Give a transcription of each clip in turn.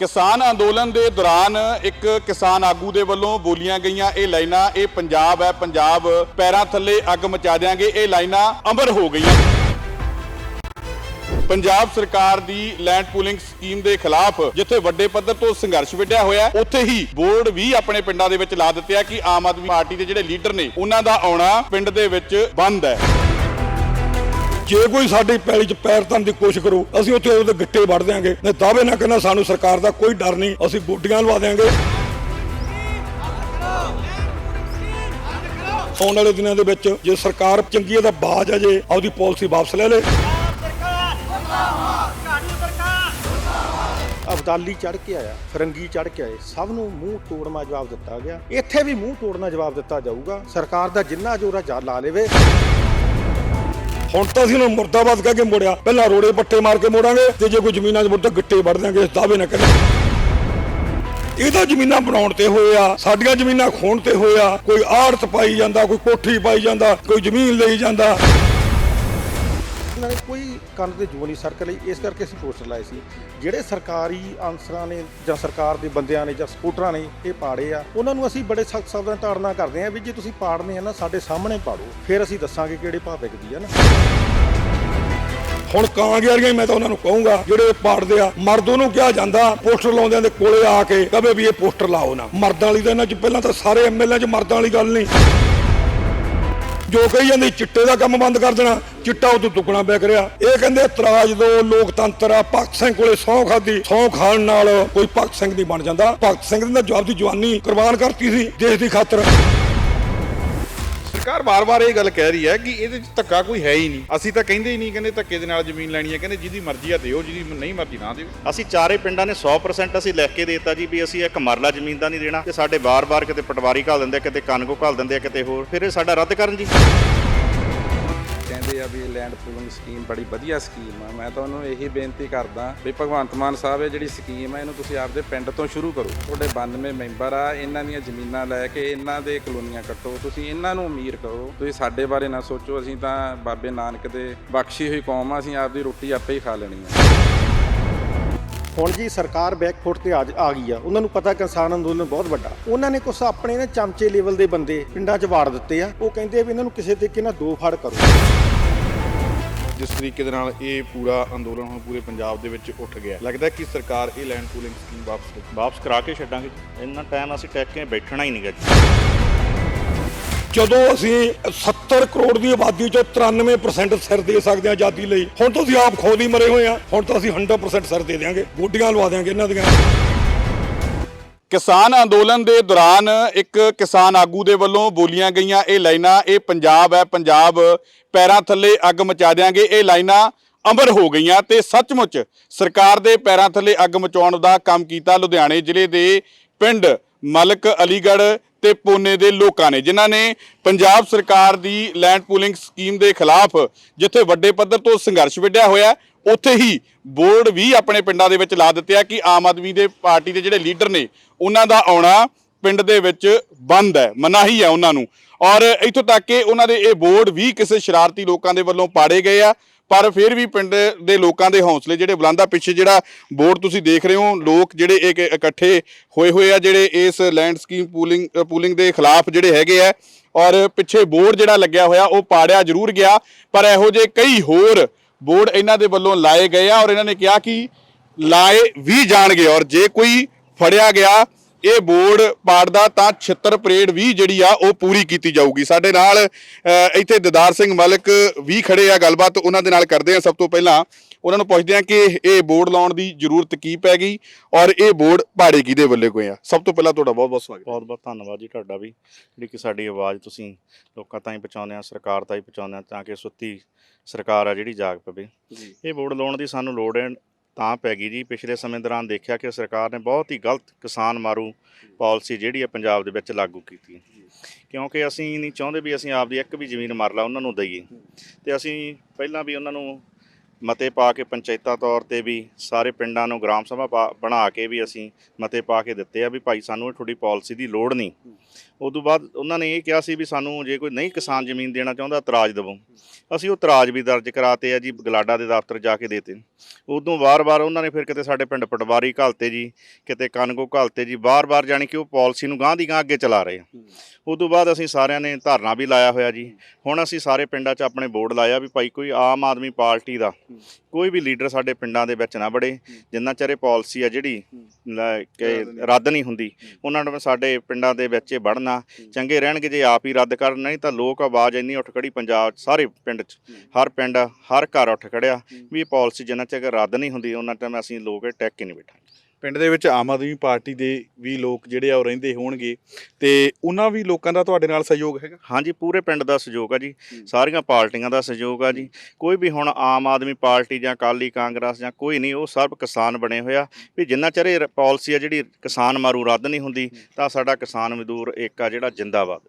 ਕਿਸਾਨ ਅੰਦੋਲਨ ਦੇ ਦੌਰਾਨ ਇੱਕ ਕਿਸਾਨ ਆਗੂ ਦੇ ਵੱਲੋਂ ਬੋਲੀਆਂ ਗਈਆਂ ਇਹ ਲਾਈਨਾਂ, ਇਹ ਪੰਜਾਬ ਹੈ, ਪੰਜਾਬ ਪੈਰਾਂ ਥੱਲੇ ਅੱਗ ਮਚਾ ਦਿਆਂਗੇ, ਇਹ ਲਾਈਨਾਂ ਅਮਰ ਹੋ ਗਈਆਂ। ਪੰਜਾਬ ਸਰਕਾਰ ਦੀ ਲੈਂਡ ਪੂਲਿੰਗ ਸਕੀਮ ਦੇ ਖਿਲਾਫ ਜਿੱਥੇ ਵੱਡੇ ਪੱਧਰ ਤੋਂ ਸੰਘਰਸ਼ ਵਿੱਢਿਆ ਹੋਇਆ ਉੱਥੇ ਹੀ ਬੋਰਡ ਵੀ ਆਪਣੇ ਪਿੰਡਾਂ ਦੇ ਵਿੱਚ ਲਾ ਦਿੱਤੇ ਆ ਕਿ ਆਮ ਆਦਮੀ ਪਾਰਟੀ ਦੇ ਜਿਹੜੇ ਲੀਡਰ ਨੇ, ਉਹਨਾਂ ਦਾ ਆਉਣਾ ਪਿੰਡ ਦੇ ਵਿੱਚ ਬੰਦ ਹੈ। ਜੇ ਕੋਈ ਸਾਡੀ ਪੈਲੀ 'ਚ ਪੈਰ ਧਰਨ ਦੀ ਕੋਸ਼ਿਸ਼ ਕਰੂ, ਅਸੀਂ ਉੱਥੇ ਉਹਦੇ ਗਿੱਟੇ ਵੜ ਦਿਆਂਗੇ। ਨੇ ਦਾਅਵੇ ਨਾ ਕਰਨਾ, ਸਾਨੂੰ ਸਰਕਾਰ ਦਾ ਕੋਈ ਡਰ ਨਹੀਂ, ਅਸੀਂ ਗੋਡੀਆਂ ਲਵਾ ਦਿਆਂਗੇ। ਆਉਣ ਵਾਲੇ ਦਿਨਾਂ ਦੇ ਵਿੱਚ ਜੇ ਸਰਕਾਰ ਚੰਗੀ ਹੈ ਬਾਜ ਆ ਜੇ, ਆਪਦੀ ਪਾਲਿਸੀ ਵਾਪਸ ਲੈ ਲੇ। ਅਬਦਾਲੀ ਚੜ ਕੇ ਆਇਆ, ਫਰੰਗੀ ਚੜ ਕੇ ਆਏ, ਸਭ ਨੂੰ ਮੂੰਹ ਤੋੜਨਾ ਜਵਾਬ ਦਿੱਤਾ ਗਿਆ। ਇੱਥੇ ਵੀ ਮੂੰਹ ਤੋੜਨਾ ਜਵਾਬ ਦਿੱਤਾ ਜਾਊਗਾ। ਸਰਕਾਰ ਦਾ ਜਿੰਨਾ ਜੋਰਾ ਜਾ ਲਾ ਲਵੇ। ਹੁਣ ਤਾਂ ਅਸੀਂ ਉਹਨੂੰ ਮੁਰਦਾਬਾਦ ਕਹਿ ਕੇ ਮੋੜਿਆ। ਪਹਿਲਾਂ ਰੋੜੇ ਪੱਟੇ ਮਾਰ ਕੇ ਮੋੜਾਂਗੇ, ਤੇ ਜੇ ਕੋਈ ਜ਼ਮੀਨਾਂ 'ਚ ਮੁੜ ਤਾਂ ਗਿੱਟੇ ਵੜ ਦਿਆਂਗੇ ਦਾਅਵੇ ਨਾ ਕਰੇ ਇਹ ਤਾਂ ਜ਼ਮੀਨਾਂ ਬਣਾਉਣ ਤੇ ਹੋਏ ਆ, ਸਾਡੀਆਂ ਜ਼ਮੀਨਾਂ ਖੋਣ ਤੇ ਹੋਏ ਆ। ਕੋਈ ਆੜਤ ਪਾਈ ਜਾਂਦਾ, ਕੋਈ ਕੋਠੀ ਪਾਈ ਜਾਂਦਾ, ਕੋਈ ਜ਼ਮੀਨ ਲਈ ਜਾਂਦਾ। ਇਹਨਾਂ ਨੇ ਕੋਈ ਕੰਨ ਤੇ ਜੂੰ ਨਹੀਂ ਸਰਕ ਲਈ, ਇਸ ਕਰਕੇ ਅਸੀਂ ਪੋਸਟਰ ਲਾਏ ਸੀ। ਜਿਹੜੇ ਸਰਕਾਰੀ ਅਨਸਰਾਂ ਨੇ ਜਾਂ ਸਰਕਾਰ ਦੇ ਬੰਦਿਆਂ ਨੇ ਜਾਂ ਸਪੋਰਟਰਾਂ ਨੇ ਇਹ ਪਾੜੇ ਆ, ਉਹਨਾਂ ਨੂੰ ਅਸੀਂ ਬੜੇ ਸਖਤ ਸ਼ਬਦਾਂ ਤਾੜਨਾ ਕਰਦੇ ਆ ਵੀ ਜੇ ਤੁਸੀਂ ਪਾੜਨੇ ਆ ਨਾ, ਸਾਡੇ ਸਾਹਮਣੇ ਪਾੜੋ, ਫਿਰ ਅਸੀਂ ਦੱਸਾਂਗੇ ਕਿਹੜੇ ਭਾਅ ਵਿਕਦੀ ਆ ਨਾ। ਹੁਣ ਕਾਂ ਗਿਆਰੀਆਂ ਮੈਂ ਤਾਂ ਉਹਨਾਂ ਨੂੰ ਕਹੂੰਗਾ, ਜਿਹੜੇ ਪਾੜਦੇ ਆ, ਮਰਦ ਉਹਨੂੰ ਕਿਹਾ ਜਾਂਦਾ, ਪੋਸਟਰ ਲਾਉਂਦਿਆਂ ਦੇ ਕੋਲੇ ਆ ਕੇ ਕਹੇ ਵੀ ਇਹ ਪੋਸਟਰ ਲਾਓ ਨਾ। ਮਰਦਾਂ ਵਾਲੀ ਤਾਂ ਇਹਨਾਂ 'ਚ ਪਹਿਲਾਂ ਤਾਂ ਸਾਰੇ ਐਮਐਲਏ 'ਚ ਮਰਦਾਂ ਵਾਲੀ ਗੱਲ ਨਹੀਂ। ਜੋ ਕਹੀ ਜਾਂਦੇ, ਚਿੱਟੇ ਦਾ ਕੰਮ ਬੰਦ ਕਰ ਦੇਣਾ, ਚਿੱਟਾ ਉਦੋਂ ਦੁੱਗਣਾ ਵਿਕ ਰਿਹਾ। ਇਹ ਕਹਿੰਦੇ ਇਤਰਾਜ਼ ਦੋ, ਲੋਕਤੰਤਰ ਆ, ਭਗਤ ਸਿੰਘ ਕੋਲੇ ਸਹੁੰ ਖਾਦੀ ਸਹੁੰ ਖਾਣ ਨਾਲ ਕੋਈ ਭਗਤ ਸਿੰਘ ਨਹੀਂ ਬਣ ਜਾਂਦਾ। ਭਗਤ ਸਿੰਘ ਨੇ ਤਾਂ ਜਵਾਬ ਦੀ ਜਵਾਨੀ ਕੁਰਬਾਨ ਕਰਤੀ ਸੀ, ਦੇਸ਼ ਦੀ ਖਾਤਰ। ਸਰਕਾਰ ਵਾਰ ਵਾਰ ਇਹ ਗੱਲ ਕਹਿ ਰਹੀ ਹੈ ਕਿ ਇਹਦੇ ਵਿੱਚ ਧੱਕਾ ਕੋਈ ਹੈ ਹੀ ਨਹੀਂ। ਅਸੀਂ ਤਾਂ ਕਹਿੰਦੇ ਹੀ ਨਹੀਂ, ਕਹਿੰਦੇ ਧੱਕੇ ਦੇ ਨਾਲ ਜ਼ਮੀਨ ਲੈਣੀ ਹੈ, ਕਹਿੰਦੇ ਜਿਹਦੀ ਮਰਜ਼ੀ ਆ ਦਿਓ, ਜਿਹਦੀ ਨਹੀਂ ਮਰਜ਼ੀ ਨਾ ਦਿਓ। ਅਸੀਂ ਚਾਰੇ ਪਿੰਡਾਂ ਨੇ 100% ਅਸੀਂ ਲਿਖ ਕੇ ਦਿੱਤਾ ਜੀ ਵੀ ਅਸੀਂ ਇੱਕ ਮਰਲਾ ਜ਼ਮੀਨ ਦਾ ਨਹੀਂ ਦੇਣਾ, ਤੇ ਸਾਡੇ ਵਾਰ ਵਾਰ ਕਿਤੇ ਪਟਵਾਰੀ ਘਾਲ ਦਿੰਦੇ ਆ, ਕਿਤੇ ਕਾਨਗੋ ਘਾਲ ਦਿੰਦੇ ਆ, ਕਿਤੇ ਹੋਰ, ਫਿਰ ਇਹ ਸਾਡਾ ਰੱਦ ਕਰਨ ਜੀ। ਆ ਵੀ ਇਹ ਲੈਂਡ ਪੂਲਿੰਗ ਸਕੀਮ ਬੜੀ ਵਧੀਆ ਸਕੀਮ ਆ। ਮੈਂ ਤਾਂ ਉਹਨੂੰ ਇਹੀ ਬੇਨਤੀ ਕਰਦਾ ਵੀ ਭਗਵੰਤ ਮਾਨ ਸਾਹਿਬ, ਇਹ ਜਿਹੜੀ ਸਕੀਮ ਆ, ਇਹਨੂੰ ਤੁਸੀਂ ਆਪਦੇ ਪਿੰਡ ਤੋਂ ਸ਼ੁਰੂ ਕਰੋ। ਤੁਹਾਡੇ 92 ਮੈਂਬਰ ਆ, ਇਹਨਾਂ ਦੀਆਂ ਜ਼ਮੀਨਾਂ ਲੈ ਕੇ ਇਹਨਾਂ ਦੇ ਕਲੋਨੀਆਂ ਕੱਟੋ। ਤੁਸੀਂ ਇਹਨਾਂ ਨੂੰ ਅਮੀਰ ਕਰੋ। ਤੁਸੀਂ ਸਾਡੇ ਬਾਰੇ ਨਾ ਸੋਚੋ, ਅਸੀਂ ਤਾਂ ਬਾਬੇ ਨਾਨਕ ਦੇ ਬਖਸ਼ੀ ਹੋਈ ਕੌਮ ਆ, ਅਸੀਂ ਆਪਦੀ ਰੋਟੀ ਆਪੇ ਹੀ ਖਾ ਲੈਣੀ ਆ। ਹੁਣ ਜੀ ਸਰਕਾਰ ਬੈਕਫੁੱਟ ਤੇ ਆ ਗਈ ਆ। ਉਹਨਾਂ ਨੂੰ ਪਤਾ ਕਿਸਾਨ ਅੰਦੋਲਨ ਬਹੁਤ ਵੱਡਾ। ਉਹਨਾਂ ਨੇ ਕੁਛ ਆਪਣੇ ਨਾ ਚਮਚੇ ਲੈਵਲ ਦੇ ਬੰਦੇ ਪਿੰਡਾਂ 'ਚ ਵਾੜ ਦਿੱਤੇ ਆ। ਉਹ ਕਹਿੰਦੇ ਆ ਵੀ ਇਹਨਾਂ ਨੂੰ ਕਿਸੇ ਤਰੀਕੇ ਨਾਲ ਦੋ ਫੜ ਕਰੋ। ਜਿਸ ਤਰੀਕੇ ਦੇ ਨਾਲ ਇਹ ਪੂਰਾ ਅੰਦੋਲਨ ਹੁਣ ਪੂਰੇ ਪੰਜਾਬ ਦੇ ਵਿੱਚ ਉੱਠ ਗਿਆ। ਲੱਗਦਾ ਕਿ ਸਰਕਾਰ ਇਹ ਲੈਂਡ ਪੂਲਿੰਗ ਸਕੀਮ ਵਾਪਸ ਵਾਪਸ ਕਰਾ ਕੇ ਛੱਡਾਂਗੇ। ਇੰਨਾ ਟਾਈਮ ਅਸੀਂ ਟੈਕ ਕੇ ਬੈਠਣਾ ਹੀ ਨਹੀਂਗਾ ਜੀ। ਜਦੋਂ ਅਸੀਂ 70 ਕਰੋੜ ਦੀ ਆਬਾਦੀ ਚੋਂ 93% ਸਿਰ ਦੇ ਸਕਦੇ ਹਾਂ ਆਜ਼ਾਦੀ ਲਈ ਹੁਣ ਤਾਂ ਅਸੀਂ ਆਪ ਖੁਦ ਹੀ ਮਰੇ ਹੋਏ ਆ। ਹੁਣ ਤਾਂ ਅਸੀਂ 100% ਸਿਰ ਦੇ ਦਿਆਂਗੇ। ਗੋਡੀਆਂ ਲਵਾ ਦਿਆਂਗੇ ਇਹਨਾਂ ਦੀਆਂ। ਕਿਸਾਨ ਅੰਦੋਲਨ ਦੇ ਦੌਰਾਨ ਇੱਕ ਕਿਸਾਨ ਆਗੂ ਦੇ ਵੱਲੋਂ ਬੋਲੀਆਂ ਗਈਆਂ ਇਹ ਲਾਈਨਾਂ, ਇਹ ਪੰਜਾਬ ਹੈ, ਪੰਜਾਬ ਪੈਰਾਂ ਥੱਲੇ ਅੱਗ ਮਚਾ ਦਿਆਂਗੇ। ਇਹ ਲਾਈਨਾਂ ਅਮਰ ਹੋ ਗਈਆਂ ਤੇ ਸੱਚਮੁੱਚ ਸਰਕਾਰ ਦੇ ਪੈਰਾਂ ਥੱਲੇ ਅੱਗ ਮਚਾਉਣ ਦਾ ਕੰਮ ਕੀਤਾ। ਲੁਧਿਆਣੇ ਜ਼ਿਲ੍ਹੇ ਦੇ ਪਿੰਡ ਮਲਕ ਅਲੀਗੜ੍ਹ ਤੇ ਪੋਨੇ ਦੇ ਲੋਕਾਂ ਨੇ, ਜਿਨ੍ਹਾਂ ਨੇ ਪੰਜਾਬ ਸਰਕਾਰ ਦੀ ਲੈਂਡ ਪੂਲਿੰਗ ਸਕੀਮ ਦੇ ਖਿਲਾਫ ਜਿੱਥੇ ਵੱਡੇ ਪੱਧਰ ਤੋਂ ਸੰਘਰਸ਼ ਵਿੱਢਿਆ ਹੋਇਆ, ਉੱਥੇ ਹੀ ਬੋਰਡ ਵੀ ਆਪਣੇ ਪਿੰਡਾਂ ਦੇ ਵਿੱਚ ਲਾ ਦਿੱਤੇ ਆ ਕਿ ਆਮ ਆਦਮੀ ਦੇ ਪਾਰਟੀ ਦੇ ਜਿਹੜੇ ਲੀਡਰ ਨੇ, ਉਹਨਾਂ ਦਾ ਆਉਣਾ ਪਿੰਡ ਦੇ ਵਿੱਚ ਬੰਦ ਹੈ ਮਨਾਹੀ ਹੈ ਉਹਨਾਂ ਨੂੰ। ਔਰ ਇੱਥੋਂ ਤੱਕ ਕਿ ਉਹਨਾਂ ਦੇ ਇਹ ਬੋਰਡ ਵੀ ਕਿਸੇ ਸ਼ਰਾਰਤੀ ਲੋਕਾਂ ਦੇ ਵੱਲੋਂ ਪਾੜੇ ਗਏ ਆ। ਪਰ ਫਿਰ ਵੀ ਪਿੰਡ ਦੇ ਲੋਕਾਂ ਦੇ ਹੌਸਲੇ ਜਿਹੜੇ ਬੁਲੰਦਾ ਪਿੱਛੇ ਜਿਹੜਾ ਬੋਰਡ ਤੁਸੀਂ ਦੇਖ ਰਹੇ ਹੋ, ਲੋਕ ਜਿਹੜੇ ਇੱਕ ਇਕੱਠੇ ਹੋਏ ਹੋਏ ਆ, ਜਿਹੜੇ ਇਸ ਲੈਂਡ ਸਕੀਮ ਪੂਲਿੰਗ ਪੂਲਿੰਗ ਦੇ ਖਿਲਾਫ ਜਿਹੜੇ ਹੈਗੇ ਆ, ਔਰ ਪਿੱਛੇ ਬੋਰਡ ਜਿਹੜਾ ਲੱਗਿਆ ਹੋਇਆ, ਉਹ ਪਾੜਿਆ ਜ਼ਰੂਰ ਗਿਆ, ਪਰ ਇਹੋ ਜਿਹੇ ਕਈ ਹੋਰ ਬੋਰਡ ਇਹਨਾਂ ਦੇ ਵੱਲੋਂ ਲਾਏ ਗਏ ਆ, ਔਰ ਇਹਨਾਂ ਨੇ ਕਿਹਾ ਕਿ ਲਾਏ ਵੀ ਜਾਣਗੇ, ਔਰ ਜੇ ਕੋਈ ਫੜਿਆ ਗਿਆ ਇਹ ਬੋਰਡ ਪਾੜਦਾ ਤਾਂ ਛਿੱਤਰ ਪਰੇਡ ਵੀ ਜਿਹੜੀ ਆ ਉਹ ਪੂਰੀ ਕੀਤੀ ਜਾਊਗੀ। ਸਾਡੇ ਨਾਲ ਇੱਥੇ ਦਿਦਾਰ ਸਿੰਘ ਮਲਕ ਵੀ ਖੜੇ ਆ ਗੱਲਬਾਤ ਉਹਨਾਂ ਦੇ ਨਾਲ ਕਰਦੇ ਆ। ਸਭ ਤੋਂ ਪਹਿਲਾਂ ਉਹਨਾਂ ਨੂੰ ਪੁੱਛਦੇ ਆ ਕਿ ਇਹ ਬੋਰਡ ਲਾਉਣ ਦੀ ਜ਼ਰੂਰਤ ਕੀ ਪੈ ਗਈ ਔਰ ਇਹ ਬੋਰਡ ਪਾੜੇ ਕਿਹਦੇ ਵੱਲੇ ਕੋਈ ਆ? ਸਭ ਤੋਂ ਪਹਿਲਾਂ ਤੁਹਾਡਾ ਬਹੁਤ ਬਹੁਤ ਸਵਾਗਤ ਬਹੁਤ ਬਹੁਤ ਧੰਨਵਾਦ ਜੀ ਤੁਹਾਡਾ ਵੀ ਜਿਹੜੀ ਕਿ ਸਾਡੀ ਆਵਾਜ਼ ਤੁਸੀਂ ਲੋਕਾਂ ਤਾਈਂ ਪਹੁੰਚਾਉਂਦੇ ਆ ਸਰਕਾਰ ਤਾਈਂ ਪਹੁੰਚਾਉਂਦੇ ਆ ਤਾਂ ਕਿ ਸੁੱਤੀ ਸਰਕਾਰ ਆ ਜਿਹੜੀ ਜਾਗ ਪਵੇ। ਇਹ ਬੋਰਡ ਲਾਉਣ ਦੀ ਸਾਨੂੰ ਲੋੜ ਹੈ ਤਾਂ ਪੈ ਗਈ ਜੀ। ਪਿਛਲੇ ਸਮੇਂ ਦੌਰਾਨ ਦੇਖਿਆ ਕਿ ਸਰਕਾਰ ਨੇ ਬਹੁਤ ਹੀ ਗਲਤ ਕਿਸਾਨ ਮਾਰੂ ਪਾਲਿਸੀ ਜਿਹੜੀ ਹੈ ਪੰਜਾਬ ਦੇ ਵਿੱਚ ਲਾਗੂ ਕੀਤੀ। ਕਿਉਂਕਿ ਅਸੀਂ ਨਹੀਂ ਚਾਹੁੰਦੇ ਵੀ ਅਸੀਂ ਆਪਦੀ ਇੱਕ ਵੀ ਜ਼ਮੀਨ ਮਰ ਲਾ ਉਹਨਾਂ ਨੂੰ ਦਈਏ। ਤੇ ਅਸੀਂ ਪਹਿਲਾਂ ਵੀ ਉਹਨਾਂ ਨੂੰ ਮਤੇ ਪਾ ਕੇ ਪੰਚਾਇਤਾਂ ਤੌਰ ਤੇ ਵੀ ਸਾਰੇ ਪਿੰਡਾਂ ਨੂੰ ਗ੍ਰਾਮ ਸਭਾ ਪਾ- ਬਣਾ ਕੇ ਵੀ ਅਸੀਂ ਮਤੇ ਪਾ ਕੇ ਦਿੱਤੇ ਆ ਵੀ ਭਾਈ ਸਾਨੂੰ ਇਹ ਤੁਹਾਡੀ ਪਾਲਿਸੀ ਦੀ ਲੋੜ ਨਹੀਂ। ਉਦੋਂ ਬਾਅਦ ਉਹਨਾਂ ਨੇ ਇਹ ਕਿਹਾ ਸੀ ਵੀ ਸਾਨੂੰ ਜੇ ਕੋਈ ਨਹੀਂ ਕਿਸਾਨ ਜ਼ਮੀਨ ਦੇਣਾ ਚਾਹੁੰਦਾ ਇਤਰਾਜ਼ ਦੇਵੋ। ਅਸੀਂ ਉਹ ਇਤਰਾਜ਼ ਵੀ ਦਰਜ ਕਰਾਤੇ ਆ ਜੀ ਗਲਾਡਾ ਦੇ ਦਫ਼ਤਰ ਜਾ ਕੇ ਦੇਤੇ। ਉਦੋਂ ਵਾਰ-ਵਾਰ ਉਹਨਾਂ ਨੇ ਫਿਰ ਕਿਤੇ ਸਾਡੇ ਪਿੰਡ ਪਟਵਾਰੀ ਘਾਲਤੇ ਜੀ ਕਿਤੇ ਕਨਗੋ ਘਾਲਤੇ ਜੀ ਵਾਰ-ਵਾਰ ਜਾਣੀ ਕਿ ਉਹ ਪਾਲਿਸੀ ਨੂੰ ਗਾਂਹ ਦੀ ਗਾਂਹ ਅੱਗੇ ਚਲਾ ਰਹੇ ਆ। ਉਦੋਂ ਬਾਅਦ ਅਸੀਂ ਸਾਰਿਆਂ ਨੇ ਧਰਨਾ ਵੀ ਲਾਇਆ ਹੋਇਆ ਜੀ। ਹੁਣ ਅਸੀਂ ਸਾਰੇ ਪਿੰਡਾਂ 'ਚ ਆਪਣੇ ਬੋਰਡ ਲਾਇਆ ਵੀ ਭਾਈ ਕੋਈ ਆਮ ਆਦਮੀ ਪਾਰਟੀ ਦਾ ਕੋਈ ਵੀ ਲੀਡਰ ਸਾਡੇ ਪਿੰਡਾਂ ਦੇ ਵਿੱਚ ਨਾ ਵੜੇ ਜਿੰਨਾ ਚਿਰ ਇਹ ਪਾਲਿਸੀ ਆ ਜਿਹੜੀ ਕੇ ਰੱਦ ਨਹੀਂ ਹੁੰਦੀ ਉਹਨਾਂ ਨੂੰ ਸਾਡੇ ਪਿੰਡਾਂ ਦੇ ਵਿੱਚ ਵੜਨਾ ਚੰਗੇ ਰਹਿਣਗੇ ਜੇ ਆਪ ਹੀ ਰੱਦ ਕਰਨ ਨਹੀਂ ਤਾਂ ਲੋਕ ਆਵਾਜ਼ ਇੰਨੀ ਉੱਠ ਖੜੀ ਪੰਜਾਬ 'ਚ ਸਾਰੇ ਪਿੰਡ 'ਚ ਹਰ ਪਿੰਡ ਹਰ ਘਰ ਉੱਠ ਖੜਿਆ ਵੀ ਇਹ ਪਾਲਿਸੀ ਜਿੰਨਾ ਚਿਰ ਰੱਦ ਨਹੀਂ ਹੁੰਦੀ ਉਹਨਾਂ ਟਾਈਮ ਅਸੀਂ ਲੋਕ ਟੈਕ ਕੇ ਨਹੀਂ ਬੈਠਾਂਗੇ। ਪਿੰਡ ਦੇ ਵਿੱਚ ਆਮ ਆਦਮੀ ਪਾਰਟੀ ਦੇ ਵੀ ਲੋਕ ਜਿਹੜੇ ਆ ਉਹ ਰਹਿੰਦੇ ਹੋਣਗੇ ਤੇ ਉਹਨਾਂ ਵੀ ਲੋਕਾਂ ਦਾ ਤੁਹਾਡੇ ਨਾਲ ਸਹਿਯੋਗ ਹੈਗਾ? ਹਾਂਜੀ ਪੂਰੇ ਪਿੰਡ ਦਾ ਸਹਿਯੋਗ ਆ ਜੀ। ਸਾਰੀਆਂ ਪਾਰਟੀਆਂ ਦਾ ਸਹਿਯੋਗ ਆ ਜੀ। ਕੋਈ ਵੀ ਹੁਣ ਆਮ ਆਦਮੀ ਪਾਰਟੀ ਜਾਂ ਅਕਾਲੀ ਕਾਂਗਰਸ ਜਾਂ ਕੋਈ ਨਹੀਂ ਉਹ ਸਭ ਕਿਸਾਨ ਬਣੇ ਹੋਇਆ ਵੀ ਜਿੰਨਾ ਚਿਰ ਇਹ ਪਾਲਿਸੀ ਆ ਜਿਹੜੀ ਕਿਸਾਨ ਮਾਰੂ ਰੱਦ ਨਹੀਂ ਹੁੰਦੀ ਤਾਂ ਸਾਡਾ ਕਿਸਾਨ ਮਜ਼ਦੂਰ ਏਕਾ ਜਿਹੜਾ ਜਿੰਦਾਬਾਦ।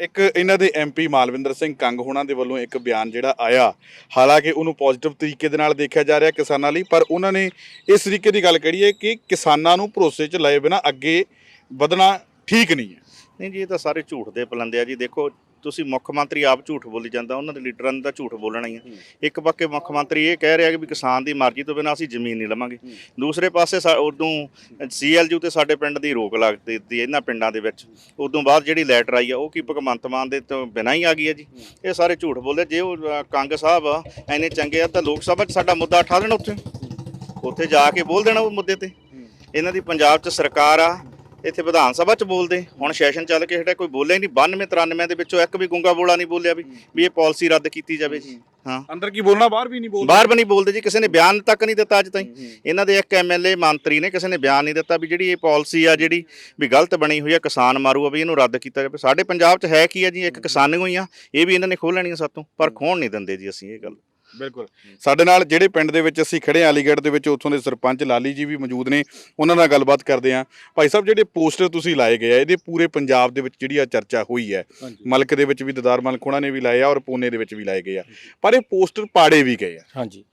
ਇੱਕ ਇਹਨਾਂ ਦੇ ਐਮਪੀ ਮਾਲਵਿੰਦਰ ਸਿੰਘ ਕੰਗ ਹੋਣਾ ਦੇ ਵੱਲੋਂ ਇੱਕ ਬਿਆਨ ਜਿਹੜਾ ਆਇਆ, ਹਾਲਾਂਕਿ ਉਹਨੂੰ ਪੋਜ਼ਿਟਿਵ ਤਰੀਕੇ ਦੇ ਨਾਲ ਦੇਖਿਆ ਜਾ ਰਿਹਾ ਕਿਸਾਨਾਂ ਲਈ, ਪਰ ਉਹਨਾਂ ਨੇ ਇਸ ਤਰੀਕੇ ਦੀ ਗੱਲ ਕਰੀ ਹੈ ਕਿ ਕਿਸਾਨਾਂ ਨੂੰ ਭਰੋਸੇ 'ਚ ਲਏ ਬਿਨਾ ਅੱਗੇ ਵਧਣਾ ਠੀਕ ਨਹੀਂ ਹੈ। ਨਹੀਂ ਜੀ, ਇਹ ਤਾਂ ਸਾਰੇ ਝੂਠ ਦੇ ਪਲੰਦੇ ਆ ਜੀ। ਦੇਖੋ ਤੁਸੀਂ ਮੁੱਖ ਮੰਤਰੀ ਆਪ ਝੂਠ ਬੋਲੀ ਜਾਂਦਾ ਉਹਨਾਂ ਦੇ ਲੀਡਰਾਂ ਨੇ ਤਾਂ ਝੂਠ ਬੋਲਣਾ ਹੀ ਆ। ਇੱਕ ਪੱਕੇ ਮੁੱਖ ਮੰਤਰੀ ਇਹ ਕਹਿ ਰਿਹਾ ਕਿ ਵੀ ਕਿਸਾਨ ਦੀ ਮਰਜ਼ੀ ਤੋਂ ਬਿਨਾਂ ਅਸੀਂ ਜ਼ਮੀਨ ਨਹੀਂ ਲਵਾਂਗੇ। ਦੂਸਰੇ ਪਾਸੇ ਉਦੋਂ ਸੀਐਲਯੂ ਤੇ ਸਾਡੇ ਪਿੰਡ ਦੀ ਰੋਕ ਲੱਗ ਦਿੱਤੀ ਇਹਨਾਂ ਪਿੰਡਾਂ ਦੇ ਵਿੱਚ। ਉਦੋਂ ਬਾਅਦ ਜਿਹੜੀ ਲੈਟਰ ਆਈ ਆ ਉਹ ਕੀ ਭਗਵੰਤ ਮਾਨ ਦੇ ਤੋਂ ਬਿਨਾਂ ਹੀ ਆ ਗਈ ਹੈ ਜੀ। ਇਹ ਸਾਰੇ ਝੂਠ ਬੋਲਦੇ ਜੇ ਉਹ ਕੰਗ ਸਾਹਿਬ ਐਨੇ ਚੰਗੇ ਆ ਤਾਂ ਲੋਕ ਸਭਾ 'ਚ ਸਾਡਾ ਮੁੱਦਾ ਉਠਾ ਦੇਣ ਉੱਥੇ। ਉੱਥੇ ਜਾ ਕੇ ਬੋਲ ਦੇਣਾ ਉਹ ਮੁੱਦੇ ਤੇ। ਇਹਨਾਂ ਦੀ ਪੰਜਾਬ 'ਚ ਸਰਕਾਰ ਆ ਇੱਥੇ ਵਿਧਾਨ ਸਭਾ 'ਚ ਬੋਲਦੇ ਹੁਣ ਸੈਸ਼ਨ ਚੱਲ ਕੇ ਹਟਿਆ ਕੋਈ ਬੋਲਿਆ ਹੀ ਨਹੀਂ 92 93 ਦੇ ਵਿੱਚੋਂ ਇੱਕ ਵੀ ਗੁੰਗਾ ਬੋਲਾ ਨਹੀਂ ਬੋਲਿਆ ਵੀ ਵੀ ਇਹ ਪਾਲਿਸੀ ਰੱਦ ਕੀਤੀ ਜਾਵੇ। ਜੀ ਹਾਂ। ਅੰਦਰ ਕੀ ਬੋਲਣਾ ਬਾਹਰ ਵੀ ਨਹੀਂ ਬੋਲਣਾ ਬਾਹਰ ਵੀ ਨਹੀਂ ਬੋਲਦੇ ਜੀ ਕਿਸੇ ਨੇ ਬਿਆਨ ਤੱਕ ਨਹੀਂ ਦਿੱਤਾ ਅੱਜ ਤਾਈਂ। ਇਹਨਾਂ ਦੇ ਇੱਕ ਐਮਐਲਏ ਮੰਤਰੀ ਨੇ ਕਿਸੇ ਨੇ ਬਿਆਨ ਨਹੀਂ ਦਿੱਤਾ ਵੀ ਜਿਹੜੀ ਇਹ ਪਾਲਿਸੀ ਆ ਜਿਹੜੀ ਵੀ ਗਲਤ ਬਣੀ ਹੋਈ ਆ ਕਿਸਾਨ ਮਾਰੂ ਆ ਵੀ ਇਹਨੂੰ ਰੱਦ ਕੀਤਾ ਜਾਵੇ। ਸਾਡੇ ਪੰਜਾਬ 'ਚ ਹੈ ਕੀ ਆ ਜੀ ਇੱਕ ਕਿਸਾਨ ਹੀ ਆ ਇਹ ਵੀ ਇਹਨਾਂ ਨੇ ਖੋਹ ਲੈਣੀ ਆ ਸਾਤੋਂ ਪਰ ਖੋਣ ਨਹੀਂ ਦਿੰਦੇ ਜੀ ਅਸੀਂ ਇਹ ਗੱਲ। ਬਿਲਕੁਲ। ਸਾਡੇ ਨਾਲ ਜਿਹੜੇ ਪਿੰਡ ਦੇ ਵਿੱਚ ਅਸੀਂ ਖੜੇ ਹਾਂ ਅਲੀਗੜ੍ਹ ਦੇ ਵਿੱਚ ਉੱਥੋਂ ਦੇ ਸਰਪੰਚ ਲਾਲੀ ਜੀ ਵੀ ਮੌਜੂਦ ਨੇ ਉਹਨਾਂ ਨਾਲ ਗੱਲਬਾਤ ਕਰਦੇ ਹਾਂ। ਭਾਈ ਸਾਹਿਬ ਜਿਹੜੇ ਪੋਸਟਰ ਤੁਸੀਂ ਲਾਏ ਗਏ ਆ ਇਹਦੇ ਪੂਰੇ ਪੰਜਾਬ ਦੇ ਵਿੱਚ ਜਿਹੜੀ ਆ ਚਰਚਾ ਹੋਈ ਹੈ। ਮਲਕ ਦੇ ਵਿੱਚ ਵੀ ਦਦਾਰ ਮਲਕ ਹੋਣਾ ਨੇ ਵੀ ਲਾਏ ਆ ਔਰ ਪੂਨੇ ਦੇ ਵਿੱਚ ਵੀ ਲਾਏ ਗਏ ਆ। ਪਰ ਇਹ ਪੋਸਟਰ ਪਾੜੇ ਵੀ ਗਏ ਆ। ਹਾਂਜੀ।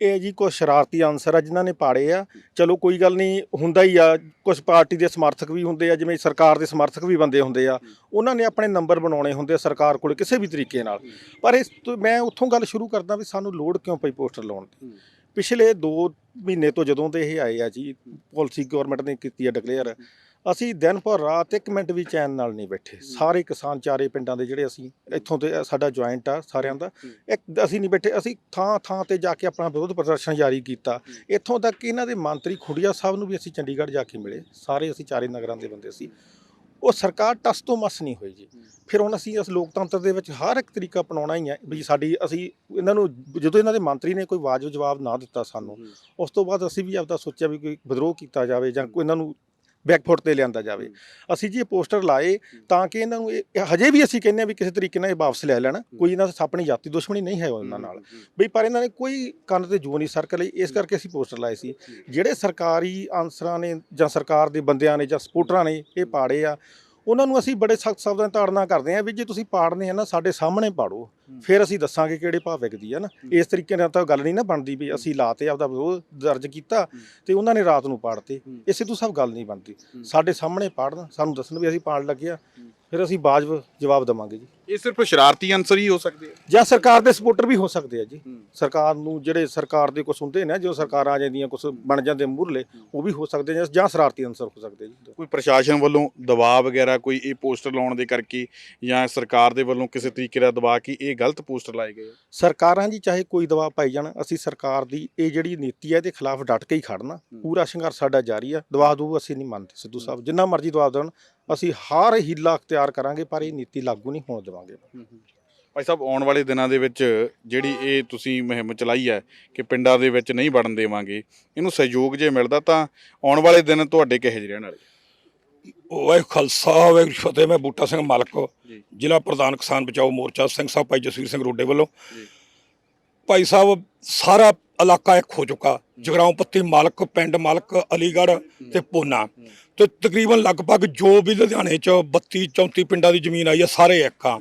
ਇਹ ਜੀ ਕੁਝ ਸ਼ਰਾਰਤੀ ਅਨਸਰ ਆ ਜਿਨ੍ਹਾਂ ਨੇ ਪਾੜੇ ਆ। ਚਲੋ ਕੋਈ ਗੱਲ ਨਹੀਂ ਹੁੰਦਾ ਹੀ ਆ। ਕੁਝ ਪਾਰਟੀ ਦੇ ਸਮਰਥਕ ਵੀ ਹੁੰਦੇ ਆ ਜਿਵੇਂ ਸਰਕਾਰ ਦੇ ਸਮਰਥਕ ਵੀ ਬੰਦੇ ਹੁੰਦੇ ਆ। ਉਹਨਾਂ ਨੇ ਆਪਣੇ ਨੰਬਰ ਬਣਾਉਣੇ ਹੁੰਦੇ ਆ ਸਰਕਾਰ ਕੋਲ ਕਿਸੇ ਵੀ ਤਰੀਕੇ ਨਾਲ। ਪਰ ਇਸ ਤੋਂ ਮੈਂ ਉੱਥੋਂ ਗੱਲ ਸ਼ੁਰੂ ਕਰਦਾ ਵੀ ਸਾਨੂੰ ਲੋੜ ਕਿਉਂ ਪਈ ਪੋਸਟਰ ਲਾਉਣ ਦੀ? ਪਿਛਲੇ 2 ਮਹੀਨੇ ਤੋਂ ਜਦੋਂ ਦੇ ਇਹ ਆਏ ਆ ਜੀ ਪਾਲਿਸੀ ਗਵਰਨਮੈਂਟ ਨੇ ਕੀਤੀ ਆ ਡਿਕਲੇਅਰ ਅਸੀਂ ਦਿਨ ਭਰ ਰਾਤ ਇੱਕ ਮਿੰਟ ਵੀ ਚੈਨ ਨਾਲ ਨਹੀਂ ਬੈਠੇ। ਸਾਰੇ ਕਿਸਾਨ ਚਾਰੇ ਪਿੰਡਾਂ ਦੇ ਜਿਹੜੇ ਅਸੀਂ ਇੱਥੋਂ ਤੇ ਸਾਡਾ ਜੁਆਇੰਟ ਆ ਸਾਰਿਆਂ ਦਾ। ਇੱਕ ਅਸੀਂ ਨਹੀਂ ਬੈਠੇ ਅਸੀਂ ਥਾਂ ਥਾਂ ਤੇ ਜਾ ਕੇ ਆਪਣਾ ਵਿਰੋਧ ਪ੍ਰਦਰਸ਼ਨ ਜਾਰੀ ਕੀਤਾ। ਇੱਥੋਂ ਤੱਕ ਕਿ ਇਹਨਾਂ ਦੇ ਮੰਤਰੀ ਖੁੜੀਆ ਸਾਹਿਬ ਨੂੰ ਵੀ ਅਸੀਂ ਚੰਡੀਗੜ੍ਹ ਜਾ ਕੇ ਮਿਲੇ। ਸਾਰੇ ਅਸੀਂ ਚਾਰੇ ਨਗਰਾਂ ਦੇ ਬੰਦੇ ਸੀ। ਉਹ ਸਰਕਾਰ ਟਸ ਤੋਂ ਮਸ ਨਹੀਂ ਹੋਈ ਜੀ। ਫਿਰ ਹੁਣ ਅਸੀਂ ਇਸ ਲੋਕਤੰਤਰ ਦੇ ਵਿੱਚ ਹਰ ਇੱਕ ਤਰੀਕਾ ਅਪਣਾਉਣਾ ਹੀ ਹੈ ਵੀ ਸਾਡੀ ਅਸੀਂ ਇਹਨਾਂ ਨੂੰ ਜਦੋਂ ਇਹਨਾਂ ਦੇ ਮੰਤਰੀ ਨੇ ਕੋਈ ਵਾਜਬ ਜਵਾਬ ਨਾ ਦਿੱਤਾ ਸਾਨੂੰ ਉਸ ਤੋਂ ਬਾਅਦ ਅਸੀਂ ਵੀ ਆਪਦਾ ਸੋਚਿਆ ਵੀ ਕੋਈ ਵਿਦਰੋਹ ਕੀਤਾ ਜਾਵੇ ਜਾਂ ਕੋਈ ਇਹਨਾਂ ਨੂੰ ਬੈਕਫੁੱਟ ਤੇ ਲਿਆਂਦਾ ਜਾਵੇ। ਅਸੀਂ ਜੀ ਇਹ ਪੋਸਟਰ ਲਾਏ ਤਾਂ ਕਿ ਇਹਨਾਂ ਨੂੰ ਇਹ ਹਜੇ ਵੀ ਅਸੀਂ ਕਹਿੰਦੇ ਆ ਵੀ ਕਿਸੇ ਤਰੀਕੇ ਨਾਲ ਇਹ ਵਾਪਸ ਲੈ ਲੈਣ। ਕੋਈ ਇਹਨਾਂ ਦਾ ਆਪਣੀ ਜਾਤੀ ਦੁਸ਼ਮਣੀ ਨਹੀਂ ਹੈ ਉਹਨਾਂ ਨਾਲ। ਬਈ ਪਰ ਇਹਨਾਂ ਨੇ ਕੋਈ ਕੰਨ ਤੇ ਜੂ ਨਹੀਂ ਸਰਕ ਲਈ। ਇਸ ਕਰਕੇ ਅਸੀਂ ਪੋਸਟਰ ਲਾਏ ਸੀ। ਜਿਹੜੇ ਸਰਕਾਰੀ ਅਨਸਰਾਂ ਨੇ ਜਾਂ ਸਰਕਾਰ ਦੇ ਬੰਦਿਆਂ ਨੇ ਜਾਂ ਸਪੋਰਟਰਾਂ ਨੇ ਇਹ ਪਾੜੇ ਆ ਉਹਨਾਂ ਨੂੰ ਅਸੀਂ ਬੜੇ ਸਖਤ ਸ਼ਬਦਾਂ ਨਾਲ ਤਾੜਨਾ ਕਰਦੇ ਆ ਵੀ ਜੇ ਤੁਸੀਂ ਪਾੜਨੇ ਆ ਨਾ ਸਾਡੇ ਸਾਹਮਣੇ ਪਾੜੋ। ਫਿਰ ਅਸੀਂ ਦੱਸਾਂਗੇ ਕਿਹੜੇ ਭਾਅ ਵਿਕਦੀ ਆ ਨਾ। ਇਸ ਤਰੀਕੇ ਨਾਲ ਤਾਂ ਗੱਲ ਨਹੀਂ ਨਾ ਬਣਦੀ ਵੀ ਅਸੀਂ ਲਾਤੇ ਆਪਦਾ ਵਿਰੋਧ ਦਰਜ ਕੀਤਾ ਤੇ ਉਹਨਾਂ ਨੇ ਰਾਤ ਨੂੰ ਪਾੜਤੇ। ਇਸੇ ਤੋਂ ਸਭ ਗੱਲ ਨਹੀਂ ਬਣਦੀ। ਸਾਡੇ ਸਾਹਮਣੇ ਪਾੜਨ ਸਾਨੂੰ ਦੱਸਣ ਵੀ ਅਸੀਂ ਪਾੜ ਲੱਗੇ ਆ। ਫਿਰ ਅਸੀਂ ਬਾਜਬ ਜਵਾਬ ਦੇਵਾਂਗੇ ਜੀ। ਇਹ ਸਿਰਫ ਸ਼ਰਾਰਤੀ ਅੰਸਰ ਹੀ ਹੋ ਸਕਦੇ ਆ। ਜਾਂ ਸਰਕਾਰ ਦੇ ਸਪੋਰਟਰ ਵੀ ਹੋ ਸਕਦੇ ਆ ਜੀ। ਸਰਕਾਰ ਨੂੰ ਜਿਹੜੇ ਸਰਕਾਰ ਦੇ ਕੁਝ ਹੁੰਦੇ ਨੇ ਜੋ ਸਰਕਾਰਾਂ ਆ ਜਾਂਦੀਆਂ ਕੁਝ ਬਣ ਜਾਂਦੇ ਮੂਹਰਲੇ ਉਹ ਵੀ ਹੋ ਸਕਦੇ ਨੇ ਜਾਂ ਸ਼ਰਾਰਤੀ ਅੰਸਰ ਹੋ ਸਕਦੇ ਜੀ। ਕੋਈ ਪ੍ਰਸ਼ਾਸਨ ਵੱਲੋਂ ਦਬਾਅ ਵਗੈਰਾ ਕੋਈ ਇਹ ਪੋਸਟਰ ਲਾਉਣ ਦੇ ਕਰਕੇ ਜਾਂ ਸਰਕਾਰ ਦੇ ਵੱਲੋਂ ਕਿਸੇ ਤਰੀਕੇ ਦਾ ਦਬਾਅ ਕਿ ਇਹ ਗਲਤ ਪੋਸਟਰ ਲਾਏ ਗਏ ਆ? ਸਰਕਾਰਾਂ ਜੀ ਚਾਹੇ ਕੋਈ ਦਬਾਅ ਪਾਈ ਜਾਣ ਅਸੀਂ ਸਰਕਾਰ ਦੀ ਇਹ ਜਿਹੜੀ ਨੀਤੀ ਹੈ ਇਹਦੇ ਖਿਲਾਫ ਡਟ ਕੇ ਹੀ ਖੜਨਾ ਪੂਰਾ ਸੰਘਰਸ਼ ਸਾਡਾ ਜਾਰੀ ਆ। ਦਬਾਅ ਦੂ ਅਸੀਂ ਨਹੀਂ ਮੰਨਦੇ ਸਿੱਧੂ ਸਾਹਿਬ ਜਿੰਨਾ ਮਰਜ਼ੀ ਦਬਾਅ ਦੇਣ ਅਸੀਂ ਹਰ ਹੀਲਾ ਅਖਤਿਆਰ ਕਰਾਂਗੇ ਪਰ ਇਹ ਨੀਤੀ ਲਾਗੂ ਨਹੀਂ ਹੋਣ ਦੇਵਾਂਗੇ। ਭਾਈ ਸਾਹਿਬ ਆਉਣ ਵਾਲੇ ਦਿਨਾਂ ਦੇ ਵਿੱਚ ਜਿਹੜੀ ਇਹ ਤੁਸੀਂ ਮੁਹਿੰਮ ਚਲਾਈ ਹੈ ਕਿ ਪਿੰਡਾਂ ਦੇ ਵਿੱਚ ਨਹੀਂ ਵੜਨ ਦੇਵਾਂਗੇ ਇਹਨੂੰ ਸਹਿਯੋਗ ਜੇ ਮਿਲਦਾ ਤਾਂ ਆਉਣ ਵਾਲੇ ਦਿਨ ਤੁਹਾਡੇ ਕਿਹੋ ਜਿਹੇ ਰਹਿਣ ਵਾਲੇ? ਵਾਹਿ ਖਾਲਸਾ ਵਾਹਿਗੁਰੂ ਫਤਿਹ। ਮੈਂ ਬੂਟਾ ਸਿੰਘ ਮਲਕ ਜ਼ਿਲ੍ਹਾ ਪ੍ਰਧਾਨ ਕਿਸਾਨ ਬਚਾਓ ਮੋਰਚਾ ਸਿੰਘ ਸਾਹਿਬ ਭਾਈ ਜਸਵੀਰ ਸਿੰਘ ਰੋਡੇ ਵੱਲੋਂ। ਭਾਈ ਸਾਹਿਬ, ਸਾਰਾ ਇਲਾਕਾ ਇੱਕ ਹੋ ਚੁੱਕਾ। ਜਗਰਾਉਂ ਪੱਤੀ ਮਲਕ, ਪਿੰਡ ਮਾਲਕ, ਅਲੀਗੜ੍ਹ ਤੇ ਪੋਨਾ। ਤੇ ਤਕਰੀਬਨ ਲਗਭਗ ਜੋ ਵੀ ਲੁਧਿਆਣੇ ਚ 32 34 ਪਿੰਡਾਂ ਦੀ ਜ਼ਮੀਨ ਆਈ ਆ, ਸਾਰੇ ਇੱਕ ਆ।